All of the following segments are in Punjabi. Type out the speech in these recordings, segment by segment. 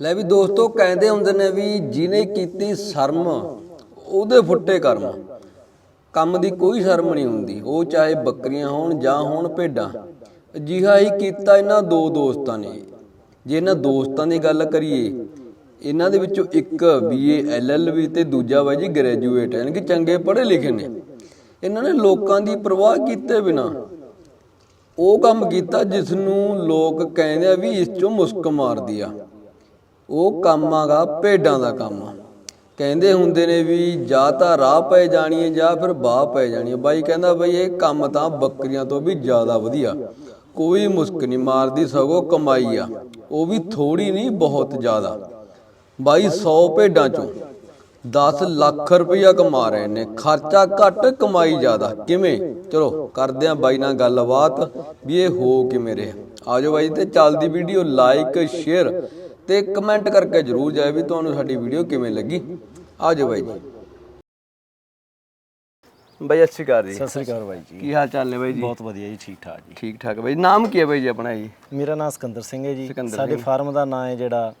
ਲੈ ਵੀ ਦੋਸਤੋ ਕਹਿੰਦੇ ਹੁੰਦੇ ਨੇ ਵੀ ਜਿਹਨੇ ਕੀਤੀ ਸ਼ਰਮ, ਉਹਦੇ ਫੁੱਟੇ ਕਰਮ। ਕੰਮ ਦੀ ਕੋਈ ਸ਼ਰਮ ਨਹੀਂ ਹੁੰਦੀ। ਉਹ ਚਾਹੇ ਬੱਕਰੀਆਂ ਹੋਣ ਜਾਂ ਹੋਣ ਭੇਡਾਂ। ਅਜਿਹਾ ਹੀ ਕੀਤਾ ਇਹਨਾਂ ਦੋ ਦੋਸਤਾਂ ਨੇ। ਜੇ ਇਹਨਾਂ ਦੋਸਤਾਂ ਦੀ ਗੱਲ ਕਰੀਏ, ਇਹਨਾਂ ਦੇ ਵਿੱਚੋਂ ਇੱਕ ਬੀਏ ਐਲਐਲਬੀ ਤੇ ਦੂਜਾ ਵਾ ਜੀ ਗ੍ਰੈਜੂਏਟ ਹੈ ਯਾਨੀ ਕਿ ਚੰਗੇ ਪੜ੍ਹੇ ਲਿਖੇ ਨੇ। ਇਹਨਾਂ ਨੇ ਲੋਕਾਂ ਦੀ ਪਰਵਾਹ ਕੀਤੇ ਬਿਨਾ ਉਹ ਕੰਮ ਕੀਤਾ ਜਿਸ ਨੂੰ ਲੋਕ ਕਹਿੰਦੇ ਆ ਵੀ ਇਸ ਚੋਂ ਮੁਸਕ ਮਾਰਦੀ ਆ। ਉਹ ਕੰਮ ਆਗਾ ਭੇਡਾਂ ਦਾ ਕੰਮ। ਕਹਿੰਦੇ ਹੁੰਦੇ ਨੇ ਵੀ ਜਾਂ ਤਾਂ ਰਾਹ ਪੈ ਜਾਣੀ ਹੈ ਜਾਂ ਫਿਰ ਬਾਹ ਪੈ ਜਾਣੀ ਹੈ। ਬਾਈ ਕਹਿੰਦਾ ਬਈ ਇਹ ਕੰਮ ਤਾਂ ਬੱਕਰੀਆਂ ਤੋਂ ਵੀ ਜ਼ਿਆਦਾ ਵਧੀਆ। ਕੋਈ ਮੁਸਕ ਨਹੀਂ ਮਾਰਦੀ ਸਗੋਂ ਕਮਾਈ ਆ। ਉਹ ਵੀ ਥੋੜੀ ਨਹੀਂ ਬਹੁਤ ਜ਼ਿਆਦਾ। ਬਾਈ 100 ਭੇਡਾਂ ਚੋਂ 10 ਲੱਖ ਰੁਪਈਆ ਕਮਾ ਰਹੇ ਨੇ। ਖਰਚਾ ਘੱਟ ਕਮਾਈ ਜ਼ਿਆਦਾ। ਕਿਵੇਂ? ਚਲੋ ਕਰਦੇ ਆਂ ਬਾਈ ਨਾਲ ਗੱਲਬਾਤ ਵੀ ਇਹ ਹੋ ਕਿਵੇਂ ਰਿਹਾ। ਆਜੋ ਬਾਈ ਤੇ ਚੱਲਦੀ ਵੀਡੀਓ ਲਾਈਕ ਸ਼ੇਅਰ ਤੇ ਕਮੈਂਟ ਕਰਕੇ ਜਰੂਰ ਜਾਏ ਵੀ ਤੁਹਾਨੂੰ ਸਾਡੀ ਵੀਡੀਓ ਕਿਵੇਂ ਲੱਗੀ। ਆਜੋ ਬਾਈ ਜੀ। ਬਾਈ ਅੱਛੀ ਕਰ ਜੀ। ਸਤਿ ਸ੍ਰੀ ਅਕਾਲ ਬਾਈ ਜੀ। ਕੀ ਹਾਲ ਚਾਲ ਨੇ ਬਾਈ ਜੀ? ਬਹੁਤ ਵਧੀਆ ਜੀ ਠੀਕ ਠਾਕ ਜੀ। ਠੀਕ ਠਾਕ ਬਾਈ। ਨਾਮ ਕੀ ਹੈ ਬਾਈ ਜੀ ਆਪਣਾ ਜੀ? ਮੇਰਾ ਨਾਮ ਸਿਕੰਦਰ ਸਿੰਘ ਹੈ ਜੀ। ਸਿਕੰਦਰ ਸਾਡੇ ਫਾਰਮ ਦਾ ਨਾਮ ਹੈ ਜਿਹੜਾ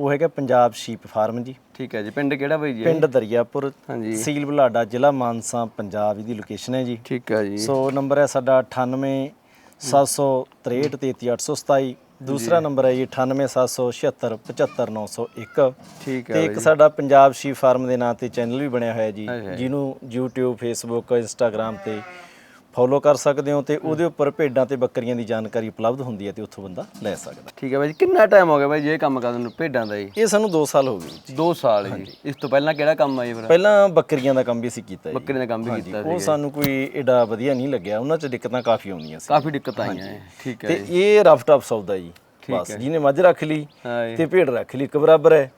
ਉਹ ਹੈਗਾ ਪੰਜਾਬ ਸ਼ੀਪ ਫਾਰਮ ਜੀ। ਠੀਕ ਹੈ ਜੀ। ਪਿੰਡ ਕਿਹੜਾ ਬਾਈ ਜੀ? ਪਿੰਡ ਦਰਿਆਪੁਰ ਹਾਂਜੀ। ਸੀਲ ਬੁਲਾਡਾ ਜ਼ਿਲ੍ਹਾ ਮਾਨਸਾ ਪੰਜਾਬ ਦੀ ਲੋਕੇਸ਼ਨ ਹੈ ਜੀ। ਠੀਕ ਹੈ ਜੀ। ਸੋ ਨੰਬਰ ਹੈ ਸਾਡਾ 98 763 33827 ਦੂਸਰਾ ਨੰਬਰ ਹੈ ਜੀ 98 776 ਠੀਕ ਹੈ ਤੇ ਇੱਕ ਸਾਡਾ ਪੰਜਾਬ ਸ਼ੀਪ ਫਾਰਮ ਦੇ ਨਾਂ ਤੇ ਚੈਨਲ ਵੀ ਬਣਿਆ ਹੋਇਆ ਜੀ। ਜਿਹਨੂੰ YouTube Facebook Instagram ਤੇ ਫੋਲੋ ਕਰ ਸਕਦੇ ਹੋ ਤੇ ਉਹਦੇ ਉੱਪਰ ਭੇਡਾਂ ਤੇ ਬੱਕਰੀਆਂ ਦੀ ਜਾਣਕਾਰੀ ਉਪਲਬਧ ਹੁੰਦੀ ਹੈ ਤੇ ਉੱਥੋਂ ਬੰਦਾ ਲੈ ਸਕਦਾ। ਠੀਕ ਹੈ ਬਾਈ ਜੀ ਕਿੰਨਾ ਟਾਈਮ ਹੋ ਗਿਆ ਬਾਈ ਜੀ ਇਹ ਕੰਮ ਕਰਨ ਨੂੰ ਭੇਡਾਂ ਦਾ ਜੀ? ਇਹ ਸਾਨੂੰ 2 ਸਾਲ ਹੋ ਗਏ ਜੀ। 2 ਸਾਲ ਜੀ। ਇਸ ਤੋਂ ਪਹਿਲਾਂ ਕਿਹੜਾ ਕੰਮ ਆਈ ਫਿਰ? ਪਹਿਲਾਂ ਬੱਕਰੀਆਂ ਦਾ ਕੰਮ ਵੀ ਅਸੀਂ ਕੀਤਾ ਜੀ। ਬੱਕਰੀ ਦਾ ਕੰਮ ਵੀ ਕੀਤਾ ਉਹ ਸਾਨੂੰ ਕੋਈ ਏਡਾ ਵਧੀਆ ਨਹੀਂ ਲੱਗਿਆ। ਉਹਨਾਂ 'ਚ ਦਿੱਕਤਾਂ ਕਾਫੀ ਆਉਂਦੀਆਂ ਸੀ। ਕਾਫੀ ਦਿੱਕਤਾਂ ਆਈਆਂ ਹੈ। ਠੀਕ ਹੈ ਤੇ ਇਹ ਰਫ ਟਫ ਸੌਦਾ ਜੀ। ਬਸ ਜਿਹਨੇ ਮੱਝ ਰੱਖ ਲਈ ਹਾਂ ਜੀ। ਤੇ ਭੇਡ ਰੱਖ ਲਈ ਇੱਕ ਬਰਾਬਰ ਹੈ।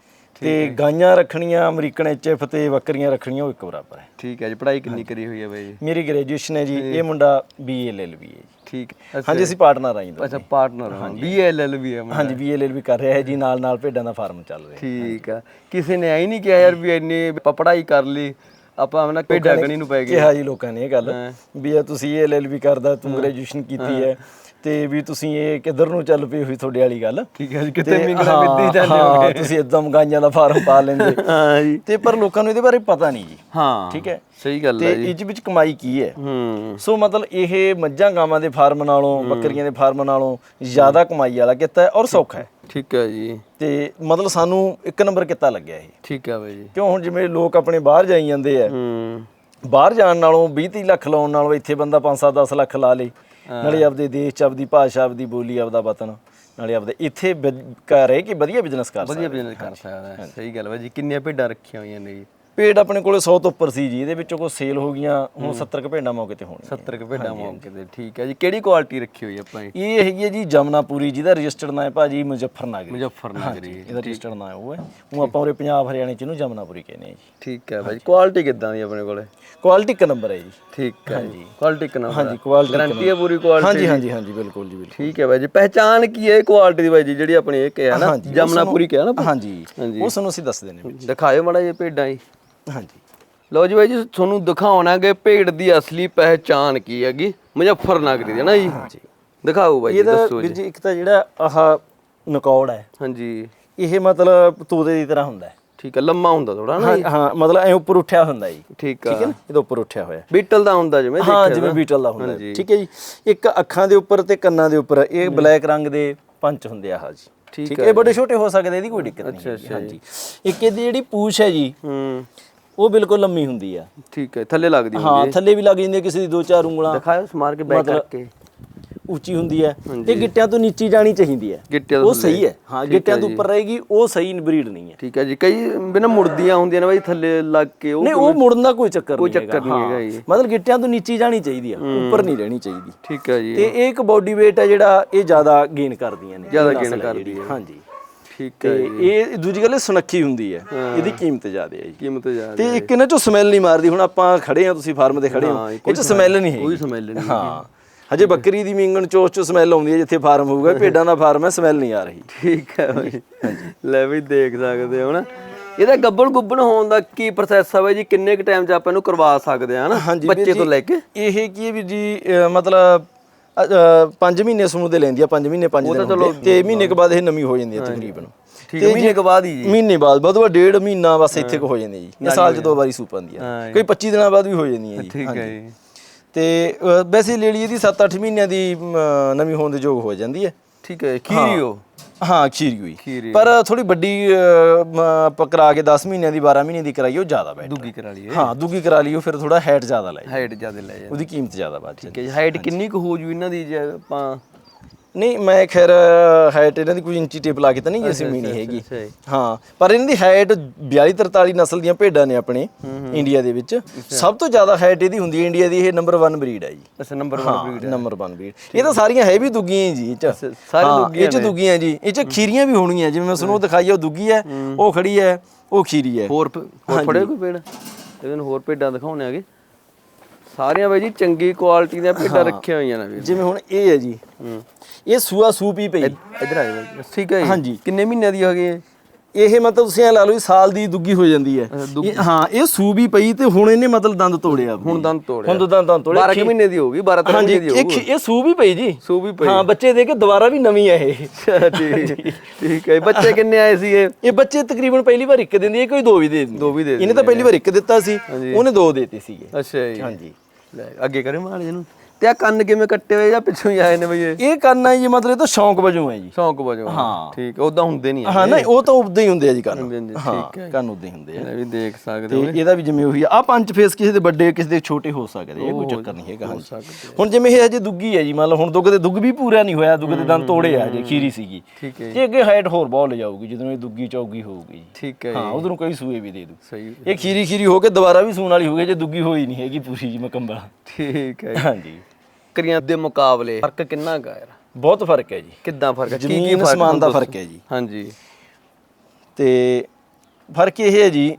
ਤੇ ਗਾਈਆਂ ਰੱਖਣੀਆਂ ਅਮਰੀਕਨ ਐਚਐਫ ਤੇ ਬੱਕਰੀਆਂ ਰੱਖਣੀਆਂ ਉਹ ਇੱਕ ਬਰਾਬਰ ਹੈ। ਠੀਕ ਹੈ ਜੀ ਪੜ੍ਹਾਈ ਕਿੰਨੀ ਕਰੀ ਹੋਈ ਹੈ ਬਾਈ ਜੀ? ਮੇਰੀ ਗ੍ਰੈਜੂਏਸ਼ਨ ਹੈ ਜੀ ਇਹ ਮੁੰਡਾ ਬੀਐਲਐਲਬੀ ਹੈ ਜੀ। ਠੀਕ। ਹੈ ਹਾਂਜੀ ਅਸੀਂ ਪਾਰਟਨਰ ਆਂ ਜੀ। ਅੱਛਾ ਪਾਰਟਨਰ ਹਾਂ। ਬੀਐਲਐਲ ਵੀ ਹੈ ਹਾਂਜੀ ਬੀਐਲਐਲਬੀ ਕਰ ਰਿਹਾ ਹੈ ਜੀ ਨਾਲ ਨਾਲ ਭੇਡਾਂ ਦਾ ਫਾਰਮ ਚੱਲ ਰਿਹਾ ਠੀਕ ਆ। ਕਿਸੇ ਨੇ ਐ ਨਹੀਂ ਕਿਹਾ ਯਾਰ ਵੀ ਇੰਨੀ ਪੜ੍ਹਾਈ ਕਰ ਲਈ ਆਪਾਂ ਆਪਣਾ ਭੇਡਾਂ ਗਣੀ ਨੂੰ ਪੈ ਗਏ। ਕਿਹਾ ਜੀ ਲੋਕਾਂ ਨੇ ਇਹ ਗੱਲ ਵੀ ਇਹ ਤੁਸੀਂ ਇਹ ਐਲਐਲਬੀ ਕਰਦਾ ਤੂੰ ਗ੍ਰੈਜੂਏਸ਼ਨ ਕੀਤੀ ਹੈ। ਤੇ ਵੀ ਤੁਸੀਂ ਇਹ ਕਿੱਧਰ ਨੂੰ ਚੱਲ ਪਈ ਹੋਈ ਤੁਹਾਡੇ ਵਾਲੀ ਗੱਲ? ਠੀਕ ਹੈ ਜੀ ਕਿਤੇ ਤੇ ਮਿੰਗਲਾ ਮਿੱਦੀ ਜਾਂਦੇ ਹਾਂ, ਹੋਗੇ ਤੁਸੀਂ ਇਦਾਂ ਗਾਈਆਂ ਦਾ ਫਾਰਮ ਪਾ ਲੈਂਦੇ। ਹਾਂ ਜੀ। ਤੇ ਪਰ ਲੋਕਾਂ ਨੂੰ ਇਹਦੇ ਬਾਰੇ ਪਤਾ ਨਹੀਂ ਜੀ। ਹਾਂ ਠੀਕ ਹੈ? ਸਹੀ ਗੱਲ ਤੇ ਹੈ ਜੀ। ਇਹ 'ਚ ਵਿੱਚ ਕਮਾਈ ਕੀ ਹੈ? ਹੂੰ। ਸੋ ਮਤਲਬ ਇਹ ਮੱਝਾਂ ਗਾਵਾਂ ਦੇ ਫਾਰਮ ਨਾਲੋਂ ਬੱਕਰੀਆਂ ਦੇ ਫਾਰਮ ਨਾਲੋਂ ਜ਼ਿਆਦਾ ਕਮਾਈ ਵਾਲਾ ਕਿੱਤਾ ਹੈ ਔਰ ਸੌਖਾ ਹੈ। ਠੀਕ ਹੈ ਜੀ। ਤੇ ਮਤਲਬ ਸਾਨੂੰ ਇੱਕ ਨੰਬਰ ਕਿੱਤਾ ਲੱਗਿਆ ਇਹ। ਠੀਕ ਹੈ ਬਾਈ ਜੀ। ਕਿਉਂ? ਹੁਣ ਜਿਵੇਂ ਲੋਕ ਆਪਣੇ ਬਾਹਰ ਜਾਈ ਜਾਂਦੇ ਆ। ਹੂੰ। ਬਾਹਰ ਜਾਣ ਨਾਲੋਂ 20 30 ਲੱਖ ਲਾਉਣ ਨਾਲੋਂ ਇੱਥੇ ਬੰਦਾ 5-7 10 ਲੱਖ ਲਾ ਲੇ। ਨਾਲੇ ਆਪਦੇ ਦੇਸ਼ ਚ ਆਪਦੀ ਭਾਸ਼ਾ ਆਪਦੀ ਬੋਲੀ ਆਪਦਾ ਵਤਨ ਨਾਲੇ ਆਪਦੇ ਇੱਥੇ ਬਿਜ- ਕਰ ਰਹੇ ਕਿ ਵਧੀਆ ਬਿਜ਼ਨਸ ਕਰ ਵਧੀਆ ਸਕਦੇ ਬਿਜ਼ਨਸ ਕਰ ਸਕਦਾ ਹੈ। ਸਹੀ ਗੱਲ ਬਾਈ ਜੀ ਕਿੰਨੀਆਂ ਭੇਡਾਂ ਰੱਖੀਆਂ ਹੋਈਆਂ ਨੇ ਜੀ। ਪੇੜ ਆਪਣੇ ਕੋਲੇ 100 ਤੋਂ ਉੱਪਰ ਸੀ ਜੀ ਇਹਦੇ ਵਿੱਚੋਂ ਕੋਈ ਸੇਲ ਹੋ ਗਈਆਂ ਹੁਣ 70 ਕੁ ਭੇਡਾਂ ਮੌਕੇ ਤੇ ਹੋਣਗੀਆਂ। 70 ਕੁ ਭੇਡਾਂ ਮੌਕੇ ਤੇ ਠੀਕ ਹੈ ਜੀ। ਕਿਹੜੀ ਕੁਆਲਿਟੀ ਰੱਖੀ ਹੋਈ ਆਪਾਂ ਇਹ? ਹੈਗੀ ਹੈ ਜੀ ਜਮਨਾਪੁਰੀ ਜਿਹਦਾ ਰਜਿਸਟਰਡ ਨਾਂ ਹੈ ਭਾਜੀ ਮੁਜ਼ੱਫਰਨਗਰ। ਮੁਜ਼ੱਫਰ ਨਗਰੀ ਇਹਦਾ ਰਜਿਸਟਰਡ ਨਾਂ ਉਹ ਹੈ। ਉਹ ਆਪਾਂ ਉਰੇ ਪੰਜਾਬ ਹਰਿਆਣੇ ਚ ਇਹਨੂੰ ਜਮਨਾਪੁਰੀ ਕਹਿੰਦੇ ਆ ਜੀ। ਠੀਕ ਹੈ ਬਾਈ ਕੁਆਲਿਟੀ ਕਿੱਦਾਂ ਦੀ ਆਪਣੇ ਕੋਲੇ? ਕੁਆਲਿਟੀ ਇੱਕ ਨੰਬਰ ਹੈ ਜੀ। ਠੀਕ ਹੈ। ਜੀ ਕੁਆਲਿਟੀ ਕਿੰਨਾ ਹਾਂਜੀ ਕੁਆਲਿਟੀ ਗਾਰੰਟੀ ਹੈ ਪੂਰੀ ਕੁਆਲਿਟੀ ਹਾਂਜੀ ਹਾਂਜੀ ਹਾਂਜੀ ਬਿਲਕੁਲ ਜੀ ਬਿਲਕੁਲ। ਠੀਕ ਹੈ ਬਾਈ ਜੀ। ਪਹਿਚਾਨ ਕੀ ਹੈ ਕੁਆਲਿਟੀ ਦੀ ਬਾਈ ਜੀ ਜਿਹੜੀ ਆਪਣੀ ਇਹ ਕਿਹਾ ਨਾ? ਜਮਨਾਪੁਰੀ ਕਿਹਾ ਨਾ? ਹਾਂਜੀ। ਉਹ ਸਾਨੂੰ ਅਸੀਂ ਦੱਸ ਦਿੰਦੇ ਦਿਖਾਇਓ ਮਾੜਾ ਜਿਹਾ ਭੇਡਾਂ ਜੀ। ਹਾਂਜੀ। ਲਓ ਜੀ ਬਾਈ ਜੀ ਤੁਹਾਨੂੰ ਦਿਖਾਉਣਾਗੇ ਭੇਡ ਦੀ ਅਸਲੀ ਪਹਿਚਾਨ ਕੀ ਹੈਗੀ? ਮੁਜ਼ੱਫਰਨਗਰ ਦੀ ਹੈ ਨਾ ਜੀ? ਦਿਖਾਓ ਬਾਈ ਜੀ ਇਹਦਾ ਦੱਸੋ ਵੀਰ ਜੀ ਜੀ ਇੱਕ ਤਾਂ ਜਿਹੜਾ ਆਹ ਨਕੌੜ ਹੈ ਹਾਂਜੀ। ਇਹ ਮਤਲਬ ਤੋਤੇ ਦੀ ਤਰ੍ਹਾਂ ਹੁੰਦਾ ਹੈ। ਠੀਕ ਹੈ ਲੰਮਾ ਹੁੰਦਾ ਥੋੜਾ ਨਾ ਹਾਂ ਹਾਂ ਮਤਲਬ ਐ ਉੱਪਰ ਉੱਠਿਆ ਹੁੰਦਾ ਜੀ। ਠੀਕ ਠੀਕ ਹੈ ਨਾ? ਇਹਦੇ ਉੱਪਰ ਉੱਠਿਆ ਹੋਇਆ। ਬੀਟਲ ਦਾ ਹੁੰਦਾ ਜਿਵੇਂ ਹਾਂ ਦੇਖਿਆ ਜਿਵੇਂ ਨਾ। ਬੀਟਲ ਦਾ ਹੁੰਦਾ ਹਾਂਜੀ। ਠੀਕ ਹੈ ਜੀ। ਇੱਕ ਅੱਖਾਂ ਦੇ ਉੱਪਰ ਤੇ ਕੰਨਾਂ ਦੇ ਉੱਪਰ ਇਹ ਬਲੈਕ ਰੰਗ ਦੇ ਪੰਚ ਹੁੰਦੇ ਆ ਹਾਂ ਜੀ। ਠੀਕ ਹੈ? ਇਹ ਬੜੇ ਛੋਟੇ ਹੋ ਸਕਦੇ ਇਹਦੀ ਕੋਈ ਦਿੱਕਤ ਨਹੀਂ ਹੈਗੀ, ਹਾਂਜੀ। ਇੱਕ ਇਹਦੀ ਜਿਹੜੀ ਪੂਛ ਹੈ ਜੀ ਹੂੰ। ਉਹ ਬਿਲਕੁਲ ਲੰਮੀ ਹੁੰਦੀ ਆ। ਠੀਕ ਹੈ ਥੱਲੇ ਲੱਗਦੀ ਹੁੰਦੀ ਹਾਂ। ਥੱਲੇ ਵੀ ਲੱਗ ਜਾਂਦੀ ਹੈ ਕਿਸੇ ਦੀ ਦੋ ਚਾਰ ਉਂਗਲਾਂ। ਦਿਖਾਓ ਸਮਾਰ ਕੇ ਬੈਕ ਕਰਕੇ। ਉੱਚੀ ਹੁੰਦੀ ਹੈ। ਇਹ ਗਿੱਟਿਆਂ ਤੋਂ ਨੀਚੀ ਜਾਣੀ ਚਾਹੀਦੀ ਹੈ। ਗਿੱਟਿਆਂ ਉਹ ਤੋਂ ਸਹੀ ਹੈ। ਹਾਂ ਗਿੱਟਿਆਂ ਤੋਂ ਉੱਪਰ ਰਹੇਗੀ ਉਹ ਸਹੀ ਬਰੀਡ ਨਹੀਂ ਹੈ। ਠੀਕ ਹੈ ਜੀ। ਕਈ ਬਿਨਾਂ ਮੁੜਦੀਆਂ ਹੁੰਦੀਆਂ ਨੇ ਬਾਈ ਥੱਲੇ ਲੱਗ ਕੇ ਉਹ ਨਹੀਂ ਉਹ ਮੁੜਨ ਦਾ ਕੋਈ ਚੱਕਰ ਕੋਈ ਨਹੀਂ ਚੱਕਰ ਨਹੀਂ ਹੈਗਾ ਹਾਂ। ਜੀ। ਮਤਲਬ ਗਿੱਟਿਆਂ ਤੋਂ ਨੀਚੀ ਜਾਣੀ ਚਾਹੀਦੀ ਆ ਉੱਪਰ ਨਹੀਂ ਰਹਿਣੀ ਚਾਹੀਦੀ। ਠੀਕ ਹੈ ਜੀ। ਤੇ ਇਹ ਇੱਕ ਬਾਡੀ weight ਹੈ ਜਿਹੜਾ ਇਹ ਜ਼ਿਆਦਾ ਗੇਨ ਕਰਦੀਆਂ ਨੇ ਜ਼ਿਆਦਾ gain ਕਰਦੀ ਹੈ। ਹਾਂਜੀ। ਠੀਕ ਹੈ ਇਹ ਦੂਜੀ ਗੱਲ ਇਹ ਸੁਨੱਖੀ ਹੁੰਦੀ ਹੈ। ਇਹਦੀ ਕੀਮਤ ਜ਼ਿਆਦਾ ਹੈ ਜੀ। ਕੀਮਤ ਜ਼ਿਆਦਾ ਤੇ ਇੱਕ ਇਹਨਾਂ ਚੋਂ ਸਮੈਲ ਨਹੀਂ ਮਾਰਦੀ। ਹੁਣ ਆਪਾਂ ਖੜੇ ਆ ਤੁਸੀਂ ਫਾਰਮ ਤੇ ਖੜੇ ਹੋ। ਹਾਂ, ਇਹ ਚ ਸਮੈਲ ਨਹੀਂ ਹੈਗੀ। ਕੋਈ ਸਮੈਲ ਨਹੀਂ ਹਾਂ। ਹਜੇ ਬੱਕਰੀ ਦੀ ਮੀਂਗਣ ਚੋਚ ਚ ਸਮੈਲ ਆਉਂਦੀ ਹੈ ਜਿੱਥੇ ਫਾਰਮ ਹੋਊਗਾ। ਭੇਡਾਂ ਦਾ ਫਾਰਮ ਹੈ ਸਮੈਲ ਨਹੀਂ ਆ ਰਹੀ। ਠੀਕ ਹੈ ਬਾਈ। ਲੈ ਵੀ ਦੇਖ ਸਕਦੇ ਹੋ ਨਾ। ਇਹਦਾ ਗੱਬਣ ਗੁੱਬਣ ਹੋਣ ਦਾ ਕੀ ਪ੍ਰੋਸੈਸ ਬਾਈ ਜੀ? ਕਿੰਨੇ ਕ ਟਾਈਮ ਚ ਆਪਾਂ ਇਹਨੂੰ ਕਰਵਾ ਸਕਦੇ ਆ ਨਾ ਹਾਂਜੀ ਵੀਰ ਬੱਚੇ ਤੋਂ ਲੈ ਕੇ? ਇਹ ਕੀ ਹੈ ਵੀਰ ਜੀ ਮਤਲਬ 5 ਮਹੀਨੇ ਸਮੂਹ ਦੇ ਲੈਂਦੀ ਆ 5 ਮਹੀਨੇ 5 ਦਿਨ ਤੇ ਮਹੀਨੇ ਕੇ ਬਾਅਦ ਇਹ ਨਵੀਂ ਹੋ ਜਾਂਦੀ ਹੈ ਤਕਰੀਬਨ ਠੀਕ ਮਹੀਨੇ ਕੁ ਬਾਅਦ ਹੀ ਜੀ। ਮਹੀਨੇ ਬਾਅਦ ਵੱਧ ਡੇਢ ਮਹੀਨਾ ਬਸ ਇੱਥੇ ਕੋ ਹੋ। ਜਾਂਦੀ ਜੀ। ਇਹ ਸਾਲ ਚ ਦੋ ਵਾਰੀ ਸੂਪ ਹੈ ਜੀ। ਕੋਈ 25 ਦਿਨਾਂ ਬਾਅਦ ਵੀ ਹੋ ਜਾਂਦੀ ਹੈ ਜੀ। ਠੀਕ ਹੈ ਜੀ। ਤੇ ਵੈਸੇ ਲੈ ਲਈ ਇਹਦੀ 7-8 ਮਹੀਨਿਆਂ ਦੀ ਨਵੀਂ ਹੋਣ ਦੇ ਯੋਗ ਹੋ ਜਾਂਦੀ ਹੈ ਠੀਕ ਹੈ ਖੀਰੀਓ ਹਾਂ ਖੀਰੀ ਹੋਈ। ਪਰ ਥੋੜੀ ਵੱਡੀ ਅ, ਮ, ਆਪਾਂ ਕਰਾ ਕੇ 10 ਮਹੀਨਿਆਂ ਦੀ 12 ਮਹੀਨਿਆਂ ਦੀ ਕਰਾਈ ਉਹ ਜ਼ਿਆਦਾ ਬੈਟਰ ਦੁੱਗੀ ਕਰਾ ਲਈਏ ਹਾਂ। ਦੂਗੀ ਕਰਾ ਲਈ ਉਹ ਫਿਰ ਥੋੜਾ ਹੈਟ ਜ਼ਿਆਦਾ ਲਾਈ। ਹਾਈਟ ਜ਼ਿਆਦਾ ਲੈ ਉਹਦੀ ਕੀਮਤ ਜ਼ਿਆਦਾ ਜਾਂਦੀ ਠੀਕ ਹੈ ਹਾਈਟ ਕਿੰਨੀ ਕੁ ਹੋ ਜੂ ਇਹਨਾਂ ਦੀ ਜੇ ਆਪਾਂ ਨਹੀਂ ਮੈਂ ਖੈਰ ਹਾਈਟ ਇਹਨਾਂ ਦੀ ਕੋਈ ਇੰਚੀ ਟੇਪ ਲਾ ਕੇ ਤਾਂ ਨਹੀਂ ਅਸੀਂ ਮੀਣੀ ਹੈਗੀ। ਹਾਂ ਪਰ ਇਹਨਾਂ ਦੀ ਹਾਈਟ 42 43 ਨਸਲ ਦੀਆਂ ਭੇਡਾਂ ਨੇ ਆਪਣੇ ਇੰਡੀਆ ਦੇ ਵਿੱਚ। ਸਭ ਤੋਂ ਜ਼ਿਆਦਾ ਹਾਈਟ ਇਹਦੀ ਹੁੰਦੀ ਹੈ ਇੰਡੀਆ ਦੀ ਇਹ ਨੰਬਰ 1 ਬਰੀਡ ਹੈ ਜੀ। ਅੱਛਾ ਨੰਬਰ 1 ਹਾਂ ਨੰਬਰ 1 ਬਰੀਡ ਇਹ ਤਾਂ ਸਾਰੀਆਂ ਹੈ ਵੀ ਦੁੱਗੀਆਂ ਜੀ ਇਹ ਚ। ਸਾਰੀ ਦੁੱਗੀਆਂ ਇਹ ਚ ਦੁੱਗੀਆਂ ਜੀ। ਇਹ ਚ ਖੀਰੀਆਂ ਵੀ ਹੋਣਗੀਆਂ ਜਿਵੇਂ ਮੈਂ ਤੁਹਾਨੂੰ ਉਹ ਦਿਖਾਈ ਉਹ ਦੁੱਗੀ ਹੈ ਉਹ ਖੜੀ ਹੈ ਉਹ ਖੀਰੀ ਹੈ। ਹੋਰ ਹੋਰ ਫੜੇ ਕੋਈ ਪੇੜ ਇਹਦੇ ਨੂੰ ਹੋਰ ਭੇਡਾਂ ਦਿਖਾਉਣੇ ਆਗੇ ਸਾਰੀਆਂ ਬਾਈ ਜੀ ਚੰਗੀ ਕੁਆਲਿਟੀ ਦੀਆਂ ਭੇਡਾਂ ਰੱਖੀਆਂ ਹੋਈਆਂ ਨੇ ਵੀਰ। ਜਿਵੇਂ ਹੁਣ ਇਹ ਹੈ ਜੀ ਹੂੰ। ਇਹ ਸੂਆ ਸੂਪ ਹੀ ਪਈ। ਇੱਧਰ ਆਏ ਬਾਈ ਜੀ। ਠੀਕ ਹੈ ਜੀ। ਹਾਂਜੀ। ਕਿੰਨੇ ਮਹੀਨਿਆਂ ਦੀ ਹੋ ਗਈ ਇਹ? ਇਹ ਮਤਲਬ ਤੁਸੀਂ ਇਹ ਲਾ ਲਓ ਵੀ ਸਾਲ ਦੀ ਦੁੱਗੀ ਹੋ ਜਾਂਦੀ ਹੈ। ਹਾਂ ਇਹ ਸੂਬ ਹੀ ਪਈ ਤੇ ਹੁਣ ਇਹਨੇ ਮਤਲਬ ਦੰਦ ਤੋੜਿਆ। ਹੁਣ ਦੰਦ ਤੋੜਿਆ। ਹੁਣ ਦੰਦ ਦੰਦ ਤੋੜੇ 12 ਕੁ ਮਹੀਨੇ ਦੀ ਹੋਊਗੀ 12 13 ਹਾਂਜੀ ਮਹੀਨੇ ਦੀ ਹੋਊਗੀ ਖੀ- ਇਹ ਸੂਬ ਹੀ ਪਈ ਜੀ। ਸੂ ਵੀ ਪਈ। ਹਾਂ ਬੱਚੇ ਦੇ ਕੇ ਦੁਬਾਰਾ ਵੀ ਨਵੀਂ ਹੈ ਇਹ। ਠੀਕ ਠੀਕ ਹੈ ਬੱਚੇ ਕਿੰਨੇ ਆਏ ਸੀ ਇਹ ਇਹ ਬੱਚੇ ਤਕਰੀਬਨ ਪਹਿਲੀ ਵਾਰ ਇੱਕ ਦਿੰਦੀ ਹੈ ਕੋਈ ਦੋ ਵੀ ਦੇ ਦਿੰਦੀ ਦੋ ਵੀ ਦੇ ਇਹਨੇ ਤਾਂ ਪਹਿਲੀ ਵਾਰ ਇੱਕ ਦਿੱਤਾ ਸੀ। ਉਹਨੇ ਦੋ ਦੇਤੇ ਸੀਗੇ। ਅੱਛਾ ਜੀ। ਹਾਂਜੀ। ਲੈ ਅੱਗੇ ਕਰੇ ਮਾਲ ਇਹਨੂੰ। ਤੇ ਆ ਕੰਨ ਕਿਵੇਂ ਕੱਟੇ ਹੋਏ ਜਾਂ ਪਿੱਛੋਂ ਹੀ ਆਏ ਨੇ ਬਈ ਇਹ? ਇਹ ਕਰਨਾ ਜੀ ਮਤਲਬ ਇਹ ਤਾਂ ਸ਼ੌਂਕ ਵਜੋਂ ਹੈ ਜੀ। ਸ਼ੌਂਕ ਵਜੋਂ ਹਾਂ। ਠੀਕ ਉਦਾਂ ਹੁੰਦੇ ਨਹੀਂ ਹਾਂ ਨਹੀਂ ਉਹ ਤਾਂ ਉਦਾਂ ਹੀ ਹੁੰਦੇ ਆ ਜੀ ਕੰਨ। ਹੁੰਦੇ ਨੇ, ਹਾਂ ਠੀਕ ਹੈ। ਕੰਨ ਉਦਾਂ ਹੀ ਹੁੰਦੇ ਆ। ਇਹ ਵੀ ਦੇਖ ਸਕਦੇ ਤੇ ਹੋ। ਇਹਦਾ ਵੀ ਜਿਵੇਂ ਉਹੀ ਆ। ਆਹ ਪੰਜ ਫੇਸ ਕਿਸੇ ਦੇ ਵੱਡੇ ਕਿਸੇ ਦੇ ਛੋਟੇ ਹੋ ਸਕਦੇ ਇਹ ਕੋਈ ਚੱਕਰ ਨਹੀਂ ਹੈਗਾ ਹਾਂਜੀ। ਹੁਣ ਜਿਵੇਂ ਇਹ ਹਜੇ ਦੁੱਗੀ ਹੈ ਜੀ ਮੰਨ ਲਓ ਹੁਣ ਦੁੱਗ ਦੇ ਦੁੱਗ ਵੀ ਪੂਰਾ ਨਹੀਂ ਹੋਇਆ ਦੁੱਗ ਦੇ ਦੰਦ ਤੋੜੇ ਆ ਹਜੇ ਖੀਰੀ ਸੀਗੀ। ਠੀਕ ਹੈ ਤੇ ਅੱਗੇ ਹਾਈਟ ਹੋਰ ਬਹੁਤ ਲੈ ਜਾਊਗੀ ਜਦੋਂ ਇਹ ਦੁੱਗੀ ਚੌਗੀ ਹੋਊਗੀ। ਜੀ ਠੀਕ ਹੈ ਹਾਂ ਉਧਰੋਂ ਕਈ ਸੂਏ ਵੀ ਦੇ ਦੂ। ਸਹੀ ਇਹ ਖੀਰੀ ਖੀਰੀ ਹੋ ਕੇ ਦੁਬਾਰਾ ਵੀ ਸੂਣ ਵਾਲੀ ਹੋ ਗਈ ਜੇ ਦੁੱਗੀ ਹੋਈ ਨਹੀਂ ਹੈਗੀ ਪੂਰੀ ਜੀ ਮਕੰਬਲ ਠੀਕ ਹੈ ਹਾਂਜੀ। ਬੱਕਰੀਆਂ ਦੇ ਮੁਕਾਬਲੇ ਫ਼ਰਕ ਕਿੰਨਾ ਕੁ ਯਾਰ? ਬਹੁਤ ਫ਼ਰਕ ਹੈ ਜੀ। ਕਿੱਦਾਂ ਫ਼ਰਕ ਹੈ ਕੀ ਕੀ ਜ਼ਮੀਨ ਫ਼ਰਕ ਅਸਮਾਨ ਦਾ? ਫ਼ਰਕ ਹੈ ਜੀ। ਹਾਂਜੀ। ਤੇ ਫ਼ਰਕ ਇਹ ਹੈ ਜੀ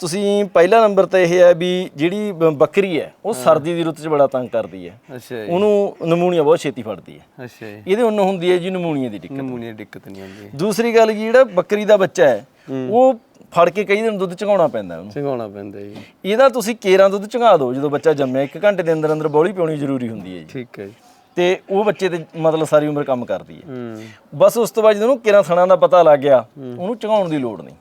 ਤੁਸੀਂ ਪਹਿਲਾ ਨੰਬਰ ਤੇ ਇਹ ਹੈ ਵੀ ਜਿਹੜੀ ਬ- ਬੱਕਰੀ ਹੈ ਉਹ ਸਰਦੀ ਦੀ ਰੁੱਤ 'ਚ ਬੜਾ ਤੰਗ ਕਰਦੀ ਹੈ। ਅੱਛਾ ਜੀ। ਉਹਨੂੰ ਨਮੂਨੀਆ ਬਹੁਤ ਛੇਤੀ ਫੜਦੀ ਹੈ। ਅੱਛਾ ਜੀ। ਇਹਦੇ ਉਹਨੂੰ ਹੁੰਦੀ ਹੈ ਜੀ ਨਮੂਨੀਆ ਦੀ ਦਿੱਕਤ। ਨਮੂਨੀਆ ਦਿੱਕਤ ਨਹੀਂ ਆਉਂਦੀ। ਦੂਸਰੀ ਗੱਲ ਜੀ ਜਿਹੜਾ ਬੱਕਰੀ ਦਾ ਬੱਚਾ ਹੈ। ਉਹ ਫੜ ਕੇ ਕਈ ਦਿਨ ਦੁੱਧ ਚੰਗਾਉਣਾ ਪੈਂਦਾ ਉਹਨੂੰ। ਚੰਗਾਉਣਾ ਪੈਂਦਾ ਜੀ। ਇਹਦਾ ਤੁਸੀਂ ਕੇਰਾਂ ਦੁੱਧ ਚੰਗਾ ਦਿਓ ਜਦੋਂ ਬੱਚਾ ਜੰਮਿਆ 1 ਘੰਟੇ ਦੇ ਅੰਦਰ ਅੰਦਰ ਬੋਲੀ ਪਿਉਣੀ ਜ਼ਰੂਰੀ ਹੁੰਦੀ ਹੈ ਜੀ। ਠੀਕ ਹੈ ਜੀ। ਤੇ ਉਹ ਬੱਚੇ ਤੇ ਮਤਲਬ ਸਾਰੀ ਉਮਰ ਕੰਮ ਕਰਦੀ ਹੈ। ਹੂੰ। ਬਸ ਉਸ ਤੋਂ ਬਾਅਦ ਜਦੋਂ ਉਹਨੂੰ ਕੇਰਾਂ ਥਣਾ ਦਾ ਪਤਾ ਲੱਗ ਗਿਆ ਉਹਨੂੰ ਚੰਗਾਉਣ ਦੀ ਲੋੜ ਨਹੀਂ।